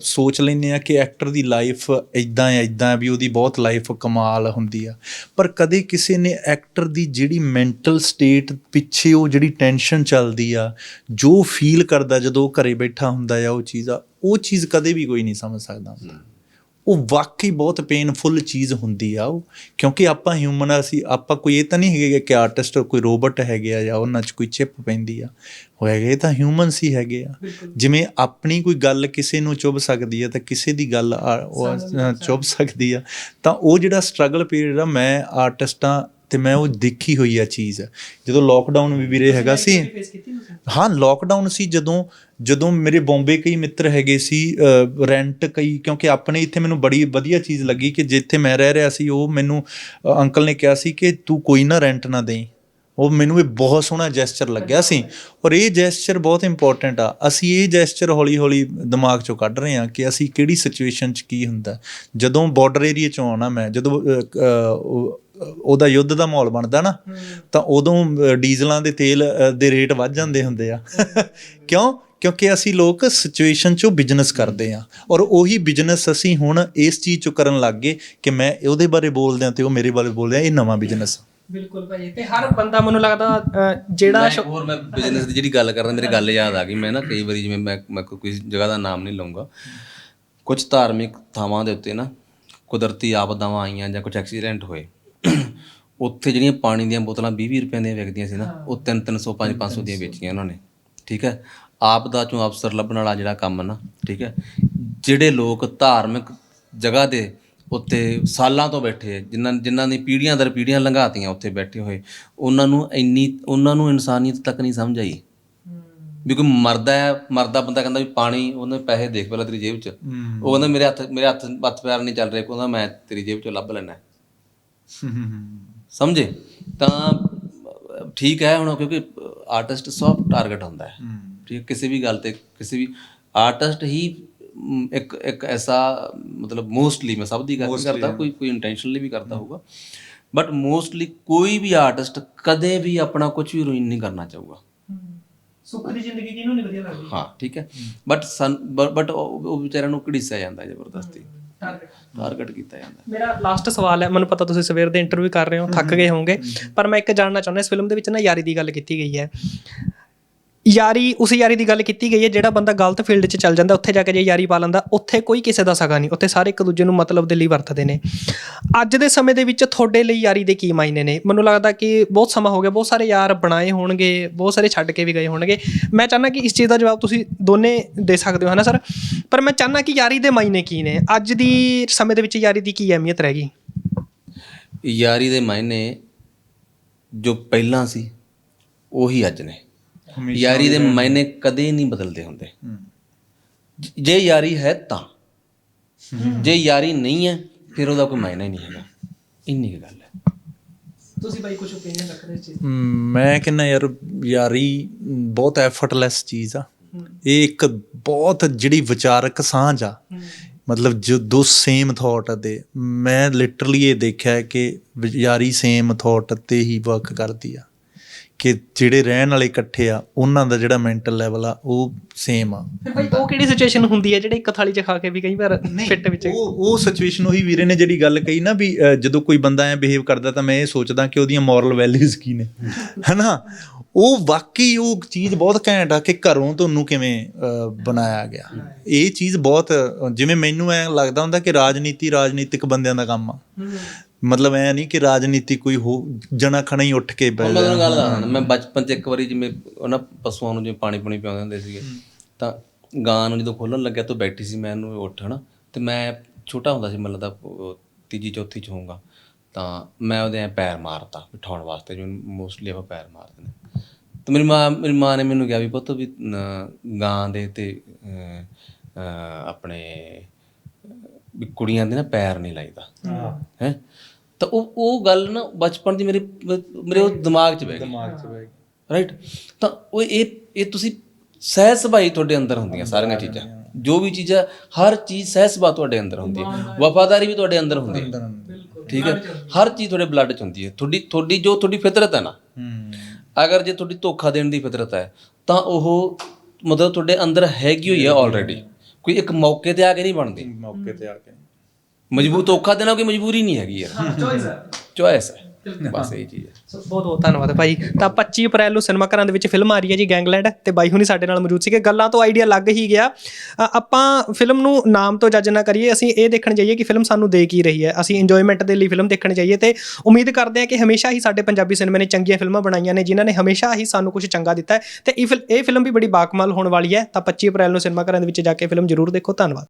ਸੋਚ ਲੈਂਦੇ ਆ ਕਿ ਐਕਟਰ ਦੀ ਲਾਈਫ ਇਦਾਂ ਹੈ ਇਦਾਂ ਵੀ ਉਹਦੀ ਬਹੁਤ ਲਾਈਫ ਕਮਾਲ ਹੁੰਦੀ ਆ। ਪਰ ਕਦੇ ਕਿਸੇ ਨੇ ਐਕਟਰ ਦੀ ਜਿਹੜੀ ਮੈਂਟਲ ਸਟੇਟ ਪਿੱਛੇ ਉਹ ਜਿਹੜੀ ਟੈਨਸ਼ਨ ਚੱਲਦੀ ਆ, ਜੋ ਫੀਲ ਕਰਦਾ ਜਦੋਂ ਉਹ ਘਰੇ ਬੈਠਾ ਹੁੰਦਾ ਆ ਉਹ ਚੀਜ਼ ਆ, ਉਹ ਚੀਜ਼ ਕਦੇ ਵੀ ਕੋਈ ਨਹੀਂ ਸਮਝ ਸਕਦਾ। ਉਹ ਵਾਕਈ ਬਹੁਤ ਪੇਨਫੁਲ ਚੀਜ਼ ਹੁੰਦੀ ਆ ਉਹ ਕਿਉਂਕਿ ਆਪਾਂ ਹਿਊਮਨ ਆ ਅਸੀਂ ਆਪਾਂ ਕੋਈ ਇਹ ਤਾਂ ਨਹੀਂ ਹੈਗੇ ਕਿ ਆਰਟਿਸਟ ਕੋਈ ਰੋਬੋਟ ਹੈਗੇ ਆ ਜਾਂ ਉਹਨਾਂ 'ਚ ਕੋਈ ਚਿਪ ਪੈਂਦੀ ਆ। ਉਹ ਹੈਗੇ ਤਾਂ ਹਿਊਮਨਸ ਹੀ ਹੈਗੇ ਆ। ਜਿਵੇਂ ਆਪਣੀ ਕੋਈ ਗੱਲ ਕਿਸੇ ਨੂੰ ਚੁੱਭ ਸਕਦੀ ਆ ਤਾਂ ਕਿਸੇ ਦੀ ਗੱਲ ਉਹ ਚੁੱਭ ਸਕਦੀ ਆ। ਤਾਂ ਉਹ ਜਿਹੜਾ ਸਟਰਗਲ ਪੀਰੀਅਡ ਆ ਮੈਂ ਆਰਟਿਸਟਾਂ ਤੇ ਮੈਂ ਉਹ ਦੇਖੀ ਹੋਈ ਆ ਚੀਜ਼। ਜਦੋਂ ਲੋਕਡਾਊਨ ਵੀ ਵੀਰੇ ਹੈਗਾ ਸੀ। ਹਾਂ ਲੋਕਡਾਊਨ ਸੀ ਜਦੋਂ ਜਦੋਂ ਮੇਰੇ ਬੰਬੇ ਕਈ ਮਿੱਤਰ ਹੈਗੇ ਸੀ ਰੈਂਟ ਕਈ ਕਿਉਂਕਿ ਆਪਣੇ ਇੱਥੇ ਮੈਨੂੰ ਬੜੀ ਵਧੀਆ ਚੀਜ਼ ਲੱਗੀ ਕਿ ਜਿੱਥੇ ਮੈਂ ਰਹਿ ਰਿਹਾ ਸੀ ਉਹ ਮੈਨੂੰ ਅ, ਅੰਕਲ ਨੇ ਕਿਹਾ ਸੀ ਕਿ ਤੂੰ ਕੋਈ ਨਾ ਰੈਂਟ ਨਾ ਦੇਈ। ਉਹ ਮੈਨੂੰ ਇਹ ਬਹੁਤ ਸੋਹਣਾ ਜੈਸਚਰ ਲੱਗਿਆ ਸੀ। ਔਰ ਇਹ ਜੈਸਚਰ ਬਹੁਤ ਇੰਪੋਰਟੈਂਟ ਆ। ਅਸੀਂ ਇਹ ਜੈਸਚਰ ਹੌਲੀ ਹੌਲੀ ਦਿਮਾਗ ਚੋਂ ਕੱਢ ਰਹੇ ਹਾਂ ਕਿ ਅਸੀਂ ਕਿਹੜੀ ਸਿਚੁਏਸ਼ਨ 'ਚ ਕੀ ਹੁੰਦਾ। ਜਦੋਂ ਬਾਰਡਰ ਏਰੀਆ 'ਚੋਂ ਆਉਣਾ ਮੈਂ ਜਦੋਂ ਅ, ਅ, ਉਹ- ਉਹਦਾ ਯੁੱਧ ਦਾ ਮਾਹੌਲ ਬਣਦਾ ਨਾ ਤਾਂ ਉਦੋਂ ਡੀਜ਼ਲਾਂ ਦੇ ਤੇਲ ਦੇ ਰੇਟ ਵੱਧ ਜਾਂਦੇ ਹੁੰਦੇ ਆ। ਕਿਉਂ? ਕਿਉਂਕਿ ਅਸੀਂ ਲੋਕ ਸਿਚੁਏਸ਼ਨ 'ਚੋਂ ਬਿਜ਼ਨਸ ਕਰਦੇ ਆ। ਔਰ ਉਹੀ ਬਿਜ਼ਨਸ ਅਸੀਂ ਹੁਣ ਇਸ ਚੀਜ਼ 'ਚੋਂ ਕਰਨ ਲੱਗ ਗਏ ਕਿ ਮੈਂ ਉਹਦੇ ਬਾਰੇ ਬੋਲਦੇ ਆ ਤੇ ਉਹ ਮੇਰੇ ਬਾਰੇ ਬੋਲਦੇ ਆ ਇਹ ਨਵਾਂ ਬਿਜ਼ਨਸ ਬਿਲਕੁਲ ਭਾਈ ਤੇ ਹਰ ਬੰਦਾ ਮੈਨੂੰ ਲੱਗਦਾ ਜਿਹੜਾ ਹੋਰ ਮੈਂ ਬਿਜ਼ਨਸ ਦੀ ਜਿਹੜੀ ਗੱਲ ਕਰਦਾ ਮੇਰੇ ਗੱਲ ਯਾਦ ਆ ਗਈ। ਮੈਂ ਨਾ ਕਈ ਵਾਰੀ ਜਿਵੇਂ ਮੈਂ ਮੈਂ ਕੋਈ ਕੋਈ ਜਗ੍ਹਾ ਦਾ ਨਾਮ ਨਹੀਂ ਲਵਾਂਗਾ ਕੁਝ ਧਾਰਮਿਕ ਥਾਵਾਂ ਦੇ ਉੱਤੇ ਨਾ ਕੁਦਰਤੀ ਆਪਦਾਵਾਂ ਆਈਆਂ ਜਾਂ ਕੁਝ ਐਕਸੀਡੈਂਟ ਹੋਏ। ਉੱਥੇ ਜਿਹੜੀਆਂ ਪਾਣੀ ਦੀਆਂ ਬੋਤਲਾਂ 20-20 ਰੁਪਏ ਦੀਆਂ ਵਿਕਦੀਆਂ ਸੀ ਨਾ ਉਹ 3-300 5-500 ਦੀਆਂ ਵੇਚੀਆਂ ਉਹਨਾਂ ਨੇ। ਠੀਕ ਹੈ? ਆਪਦਾ ਚੋਂ ਅਫਸਰ ਲੱਭਣ ਵਾਲਾ ਜਿਹੜਾ ਕੰਮ ਨਾ ਠੀਕ ਹੈ? ਜਿਹੜੇ ਲੋਕ ਧਾਰਮਿਕ ਜਗ੍ਹਾ ਦੇ ਉੱਤੇ ਸਾਲਾਂ ਤੋਂ ਬੈਠੇ ਜਿਨ੍ਹਾਂ ਜਿਨ੍ਹਾਂ ਨੇ ਪੀੜ੍ਹੀਆਂ ਦਰ ਪੀੜ੍ਹੀਆਂ ਲੰਘਾਤੀਆਂ ਉੱਥੇ ਬੈਠੇ ਹੋਏ ਉਹਨਾਂ ਨੂੰ ਇੰਨੀ ਉਹਨਾਂ ਨੂੰ ਇਨਸਾਨੀਅਤ ਤੱਕ ਨਹੀਂ ਸਮਝ ਆਈ। ਵੀ ਕੋਈ ਮਰਦਾ ਹੈ ਮਰਦਾ ਬੰਦਾ ਕਹਿੰਦਾ ਵੀ ਪਾਣੀ ਉਹਨੇ ਪੈਸੇ ਦੇਖ ਪਹਿਲਾਂ ਤੇਰੀ ਜੇਬ 'ਚ। ਉਹ ਕਹਿੰਦਾ ਮੇਰੇ ਹੱਥ ਮੇਰੇ ਹੱਥ ਹੱਥ ਪੈਰ ਨਹੀਂ ਚੱਲ ਰਹੇ ਕਹਿੰਦਾ ਮੈਂ ਤੇਰੀ ਜੇਬ 'ਚੋਂ ਲੱਭ ਲੈਣਾ ਸਮਝੇ? ਤਾਂ ਠੀਕ ਹੈ ਹੁਣ ਕਿਉਂਕਿ ਆਰਟਿਸਟ ਸੌਫਟ ਟਾਰਗੇਟ ਹੁੰਦਾ ਹੈ। ਠੀਕ ਕਿਸੇ ਵੀ ਗੱਲ ਤੇ ਕਿਸੇ ਵੀ ਆਰਟਿਸਟ ਹੀ ਇੱਕ ਇੱਕ ਐਸਾ ਮਤਲਬ ਮੋਸਟਲੀ ਮੈਂ ਸਭ ਦੀ ਗੱਲ ਨਹੀਂ ਕਰਦਾ ਕੋਈ ਕੋਈ ਇੰਟੈਂਸ਼ਨਲੀ ਵੀ ਕਰਦਾ ਹੋਊਗਾ। ਬਟ ਮੋਸਟਲੀ ਕੋਈ ਵੀ ਆਰਟਿਸਟ ਕਦੇ ਵੀ ਆਪਣਾ ਕੁਝ ਵੀ ਰੂਇਨ ਨਹੀਂ ਕਰਨਾ ਚਾਹੂਗਾ। ਸੁੱਖ ਦੀ ਜ਼ਿੰਦਗੀ ਕਿਹਨੂੰ ਨਹੀਂ ਵਧੀਆ ਲੱਗਦੀ? ਹਾਂ ਠੀਕ ਹੈ। ਬਟ ਬਟ ਉਹ ਵਿਚਾਰਿਆਂ ਨੂੰ ਘੜੀਸਿਆ ਜਾਂਦਾ ਜ਼ਬਰਦਸਤੀ। ਟਾਰਗੇਟ ਕੀਤਾ ਜਾਂਦਾ। ਮੇਰਾ ਲਾਸਟ ਸਵਾਲ ਹੈ ਮੈਨੂੰ ਪਤਾ ਤੁਸੀਂ ਸਵੇਰ ਦੇ ਇੰਟਰਵਿਊ ਕਰ ਰਹੇ ਹੋ ਥੱਕ ਗਏ ਹੋਵੋਗੇ ਪਰ ਮੈਂ ਇੱਕ ਜਾਣਨਾ ਚਾਹੁੰਦਾ ਇਸ ਫਿਲਮ ਦੇ ਵਿੱਚ ਨਾ ਯਾਰੀ ਦੀ ਗੱਲ ਕੀਤੀ ਗਈ ਹੈ ਯਾਰੀ, ਉਸ ਯਾਰੀ ਦੀ ਗੱਲ ਕੀਤੀ ਗਈ ਹੈ, ਜਿਹੜਾ ਬੰਦਾ ਗਲਤ ਫੀਲਡ 'ਚ ਚੱਲ ਜਾਂਦਾ, ਉੱਥੇ ਜਾ ਕੇ ਜੇ ਯਾਰੀ ਪਾ ਲੈਂਦਾ, ਉੱਥੇ ਕੋਈ ਕਿਸੇ ਦਾ ਸਗਾ ਨਹੀਂ, ਉੱਥੇ ਸਾਰੇ ਇੱਕ ਦੂਜੇ ਨੂੰ ਮਤਲਬ ਦੇ ਲਈ ਵਰਤਦੇ ਨੇ। ਅੱਜ ਦੇ ਸਮੇਂ ਦੇ ਵਿੱਚ ਤੁਹਾਡੇ ਲਈ ਯਾਰੀ ਦੇ ਕੀ ਮਾਇਨੇ ਨੇ? ਮੈਨੂੰ ਲੱਗਦਾ ਕਿ ਬਹੁਤ ਸਮਾਂ ਹੋ ਗਿਆ, ਬਹੁਤ ਸਾਰੇ ਯਾਰ ਬਣਾਏ ਹੋਣਗੇ, ਬਹੁਤ ਸਾਰੇ ਛੱਡ ਕੇ ਵੀ ਗਏ ਹੋਣਗੇ। ਮੈਂ ਚਾਹੁੰਦਾ ਕਿ ਇਸ ਚੀਜ਼ ਦਾ ਜਵਾਬ ਤੁਸੀਂ ਦੋਨੇ ਦੇ ਸਕਦੇ ਹੋ, ਹਨਾ ਸਰ? ਪਰ ਮੈਂ ਚਾਹੁੰਦਾ ਕਿ ਯਾਰੀ ਦੇ ਮਾਇਨੇ ਕੀ ਨੇ? ਅੱਜ ਦੀ ਸਮੇਂ ਦੇ ਵਿੱਚ ਯਾਰੀ ਦੀ ਕੀ ਅਹਿਮੀਅਤ ਰਹਿ ਗਈ? ਯਾਰੀ ਦੇ ਮਾਇਨੇ ਜੋ ਪਹਿਲਾਂ ਸੀ, ਉਹੀ ਅੱਜ ਨੇ। ਯਾਰੀ ਦੇ ਮਾਇਨੇ ਕਦੇ ਨਹੀਂ ਬਦਲਦੇ ਹੁੰਦੇ। ਜ- ਯਾਰੀ ਹੈ ਤਾਂ। ਜੇ ਯਾਰੀ ਨਹੀਂ ਹੈ ਫਿਰ ਉਹਦਾ ਕੋਈ ਮਾਇਨਾ ਹੀ ਨਹੀਂ ਹੈਗਾ। ਇੰਨੀ ਕੁ ਗੱਲ ਹੈ। ਤੁਸੀਂ ਬਾਈ ਕੁਝ ਓਪੀਨੀਅਨ ਰੱਖਦੇ ਇਸ ਚੀਜ਼ ਮੈਂ ਕਹਿੰਦਾ ਯਾਰ ਯਾਰੀ ਬਹੁਤ ਐਫਰਟਲੈਸ ਚੀਜ਼ ਆ। ਇਹ ਇੱਕ ਬਹੁਤ ਜਿਹੜੀ ਵਿਚਾਰਕ ਸਾਂਝ ਆ। ਮਤਲਬ ਜੋ ਦੋ ਸੇਮ ਥਾਟ ਦੇ ਮੈਂ ਲਿਟਰਲੀ ਇਹ ਦੇਖਿਆ ਕਿ ਯਾਰੀ ਸੇਮ ਥਾਟ ਤੇ ਹੀ ਵਰਕ ਕਰਦੀ ਆ। ਕਿ ਜਿਹੜੇ ਰਹਿਣ ਵਾਲੇ ਇਕੱਠੇ ਆ ਉਹਨਾਂ ਦਾ ਜਿਹੜਾ ਮੈਂਟਲ ਲੈਵਲ ਆ ਉਹ ਸੇਮ ਆ। ਫਿਰ ਬਾਈ ਉਹ ਕਿਹੜੀ ਸਿਚੁਏਸ਼ਨ ਹੁੰਦੀ ਹੈ ਜਿਹੜੇ ਇੱਕ ਥਾਲੀ 'ਚ ਖਾ ਕੇ ਵੀ ਕਈ ਵਾਰ ਫਿੱਟ ਵਿੱਚ? ਉਹ ਉਹ ਸਿਚੁਏਸ਼ਨ ਉਹੀ ਵੀਰੇ ਨੇ ਜਿਹੜੀ ਗੱਲ ਕਹੀ ਨਾ ਵੀ ਜਦੋਂ ਕੋਈ ਬੰਦਾ ਐ ਬਿਹੇਵ ਕਰਦਾ ਤਾਂ ਮੈਂ ਇਹ ਸੋਚਦਾ ਕਿ ਉਹਦੀਆਂ ਮੋਰਲ ਵੈਲਿਊਜ਼ ਕੀ ਨੇ। ਹੈਨਾ? ਉਹ ਵਾਕਈ ਉਹ ਚੀਜ਼ ਬਹੁਤ ਘੈਂਟ ਆ ਕਿ ਘਰੋਂ ਤੁਹਾਨੂੰ ਕਿਵੇਂ ਬਣਾਇਆ ਗਿਆ। ਇਹ ਚੀਜ਼ ਬਹੁਤ ਜਿਵੇਂ ਮੈਨੂੰ ਐ ਲੱਗਦਾ ਹੁੰਦਾ ਕਿ ਰਾਜਨੀਤੀ ਰਾਜਨੀਤਿਕ ਬੰਦਿਆਂ ਦਾ ਕੰਮ ਆ। ਮਤਲਬ ਐ ਨਹੀਂ ਕਿ ਰਾਜਨੀਤੀ ਕੋਈ ਹੋ ਜਣਾ ਖਣਾ ਹੀ ਉੱਠ ਕੇ ਬੈ ਮੈਂ ਤੁਹਾਨੂੰ ਗੱਲ ਦੱਸਦਾ ਮੈਂ ਬਚਪਨ 'ਚ ਇੱਕ ਵਾਰੀ ਜਿਵੇਂ ਉਹਨਾਂ ਪਸ਼ੂਆਂ ਨੂੰ ਜਿਵੇਂ ਪਾਣੀ ਪੁਣੀ ਪਿਆਉਂਦੇ ਹੁੰਦੇ ਸੀਗੇ ਤਾਂ ਗਾਂ ਨੂੰ ਜਦੋਂ ਖੋਲਣ ਲੱਗਿਆ ਤਾਂ ਬੈਠੀ ਸੀ ਮੈਂ ਇਹਨੂੰ ਉੱਠ ਹਨਾ। ਤੇ ਮੈਂ ਛੋਟਾ ਹੁੰਦਾ ਸੀ ਲੱਗਦਾ ਉਹ ਤੀਜੀ ਚੌਥੀ ਚ ਹੋਊਗਾ। ਤਾਂ ਮੈਂ ਉਹਦੇ ਐਂ ਪੈਰ ਮਾਰਤਾ ਬਿਠਾਉਣ ਵਾਸਤੇ ਜੋ ਮੋਸਟਲੀ ਆਪਾਂ ਪੈਰ ਮਾਰਦੇ ਨੇ ਤੇ ਮੇਰੀ ਮਾਂ ਮੇਰੀ ਮਾਂ ਨੇ ਮੈਨੂੰ ਕਿਹਾ ਵੀ ਪੁੱਤ ਵੀ ਗਾਂ ਦੇ ਤੇ ਆਪਣੇ ਵੀ ਕੁੜੀਆਂ ਦੇ ਨਾ ਪੈਰ ਨਹੀਂ ਲਾਈਦਾ। ਹੈ? ਤਾਂ ਉਹ ਉਹ ਗੱਲ ਨਾ ਬਚਪਨ ਦੀ ਮੇਰੇ ਮੇਰੇ ਉਹ ਦਿਮਾਗ 'ਚ ਬਹਿ ਗਈ। ਦਿਮਾਗ 'ਚ ਬੈ ਰਾਈਟ ਤਾਂ ਉਹ ਇਹ ਇਹ ਤੁਸੀਂ ਸਹਿਜ ਸੁਭਾਈ ਤੁਹਾਡੇ ਅੰਦਰ ਹੁੰਦੀਆਂ ਸਾਰੀਆਂ ਚੀਜ਼ਾਂ। ਜੋ ਵੀ ਚੀਜ਼ਾਂ ਹਰ ਚੀਜ਼ ਸਹਿਜ ਸੁਭਾ ਤੁਹਾਡੇ ਅੰਦਰ ਹੁੰਦੀ ਹੈ। ਵਫਾਦਾਰੀ ਵੀ ਤੁਹਾਡੇ ਅੰਦਰ ਹੁੰਦੀ ਹੈ। ਠੀਕ ਹੈ? ਹਰ ਚੀਜ਼ ਤੁਹਾਡੇ ਬਲੱਡ 'ਚ ਹੁੰਦੀ ਹੈ। ਤੁਹਾਡੀ ਤੁਹਾਡੀ ਜੋ ਤੁਹਾਡੀ ਫਿਤਰਤ ਹੈ ਨਾ ਹੂੰ। ਅਗਰ ਜੇ ਤੁਹਾਡੀ ਧੋਖਾ ਦੇਣ ਦੀ ਫਿਤਰਤ ਹੈ ਤਾਂ ਉਹ ਮਤਲਬ ਤੁਹਾਡੇ ਅੰਦਰ ਹੈਗੀ ਹੋਈ ਹੈ ਆਲਰੇਡੀ ਕੋਈ ਇੱਕ ਮੌਕੇ ਤੇ ਆ ਕੇ ਨਹੀਂ ਬਣਦੀ। ਮੌਕੇ ਤੇ ਆ ਕੇ। ਮਜਬੂਰ ਧੋਖਾ ਦੇਣਾ ਕੋਈ ਮਜਬੂਰੀ ਨਹੀਂ ਹੈਗੀ ਯਾਰ। ਚੋਇਸ ਹੈ। ਚੋਇਸ ਹੈ। ਬਸ ਇਹ ਚੀਜ਼ ਹੈ। ਸੋ ਬਹੁਤ ਬਹੁਤ ਧੰਨਵਾਦ ਭਾਈ। ਤਾਂ 25 ਅਪ੍ਰੈਲ ਨੂੰ ਸਿਨੇਮਾ ਘਰਾਂ ਦੇ ਵਿੱਚ ਫਿਲਮ ਆ ਰਹੀ ਹੈ ਜੀ ਗੈਂਗਲੈਂਡ। ਤੇ ਬਾਈ ਹੁਣੀ ਸਾਡੇ ਨਾਲ ਮੌਜੂਦ ਸੀਗੇ। ਗੱਲਾਂ ਤੋਂ ਆਈਡੀਆ ਲੱਗ ਹੀ ਗਿਆ। ਅ, ਆਪਾਂ ਫਿਲਮ ਨੂੰ ਨਾਮ ਤੋਂ ਜੱਜ ਨਾ ਕਰੀਏ। ਅਸੀਂ ਇਹ ਦੇਖਣ ਜਾਈਏ ਕਿ ਫਿਲਮ ਸਾਨੂੰ ਦੇ ਕੀ ਰਹੀ ਹੈ। ਅਸੀਂ ਇੰਜੋਇਮੈਂਟ ਦੇ ਲਈ ਫਿਲਮ ਦੇਖਣ ਜਾਈਏ ਤੇ ਉਮੀਦ ਕਰਦੇ ਹਾਂ ਕਿ ਹਮੇਸ਼ਾ ਹੀ ਸਾਡੇ ਪੰਜਾਬੀ ਸਿਨੇਮੇ ਨੇ ਚੰਗੀਆਂ ਫਿਲਮਾਂ ਬਣਾਈਆਂ ਨੇ ਜਿਨ੍ਹਾਂ ਨੇ ਹਮੇਸ਼ਾ ਹੀ ਸਾਨੂੰ ਕੁਝ ਚੰਗਾ ਦਿੱਤਾ ਹੈ। ਤੇ ਇਹ ਫਿਲ- ਇਹ ਫਿਲਮ ਵੀ ਬੜੀ ਬਾਕਮਾਲ ਹੋਣ ਵਾਲੀ ਹੈ। ਤਾਂ 25 ਅਪ੍ਰੈਲ ਨੂੰ ਸਿਨੇਮਾ ਘਰਾਂ ਦੇ ਵਿੱਚ ਜਾ ਕੇ ਫਿਲਮ ਜ਼ਰੂਰ ਦੇਖੋ। ਧੰਨਵਾਦ।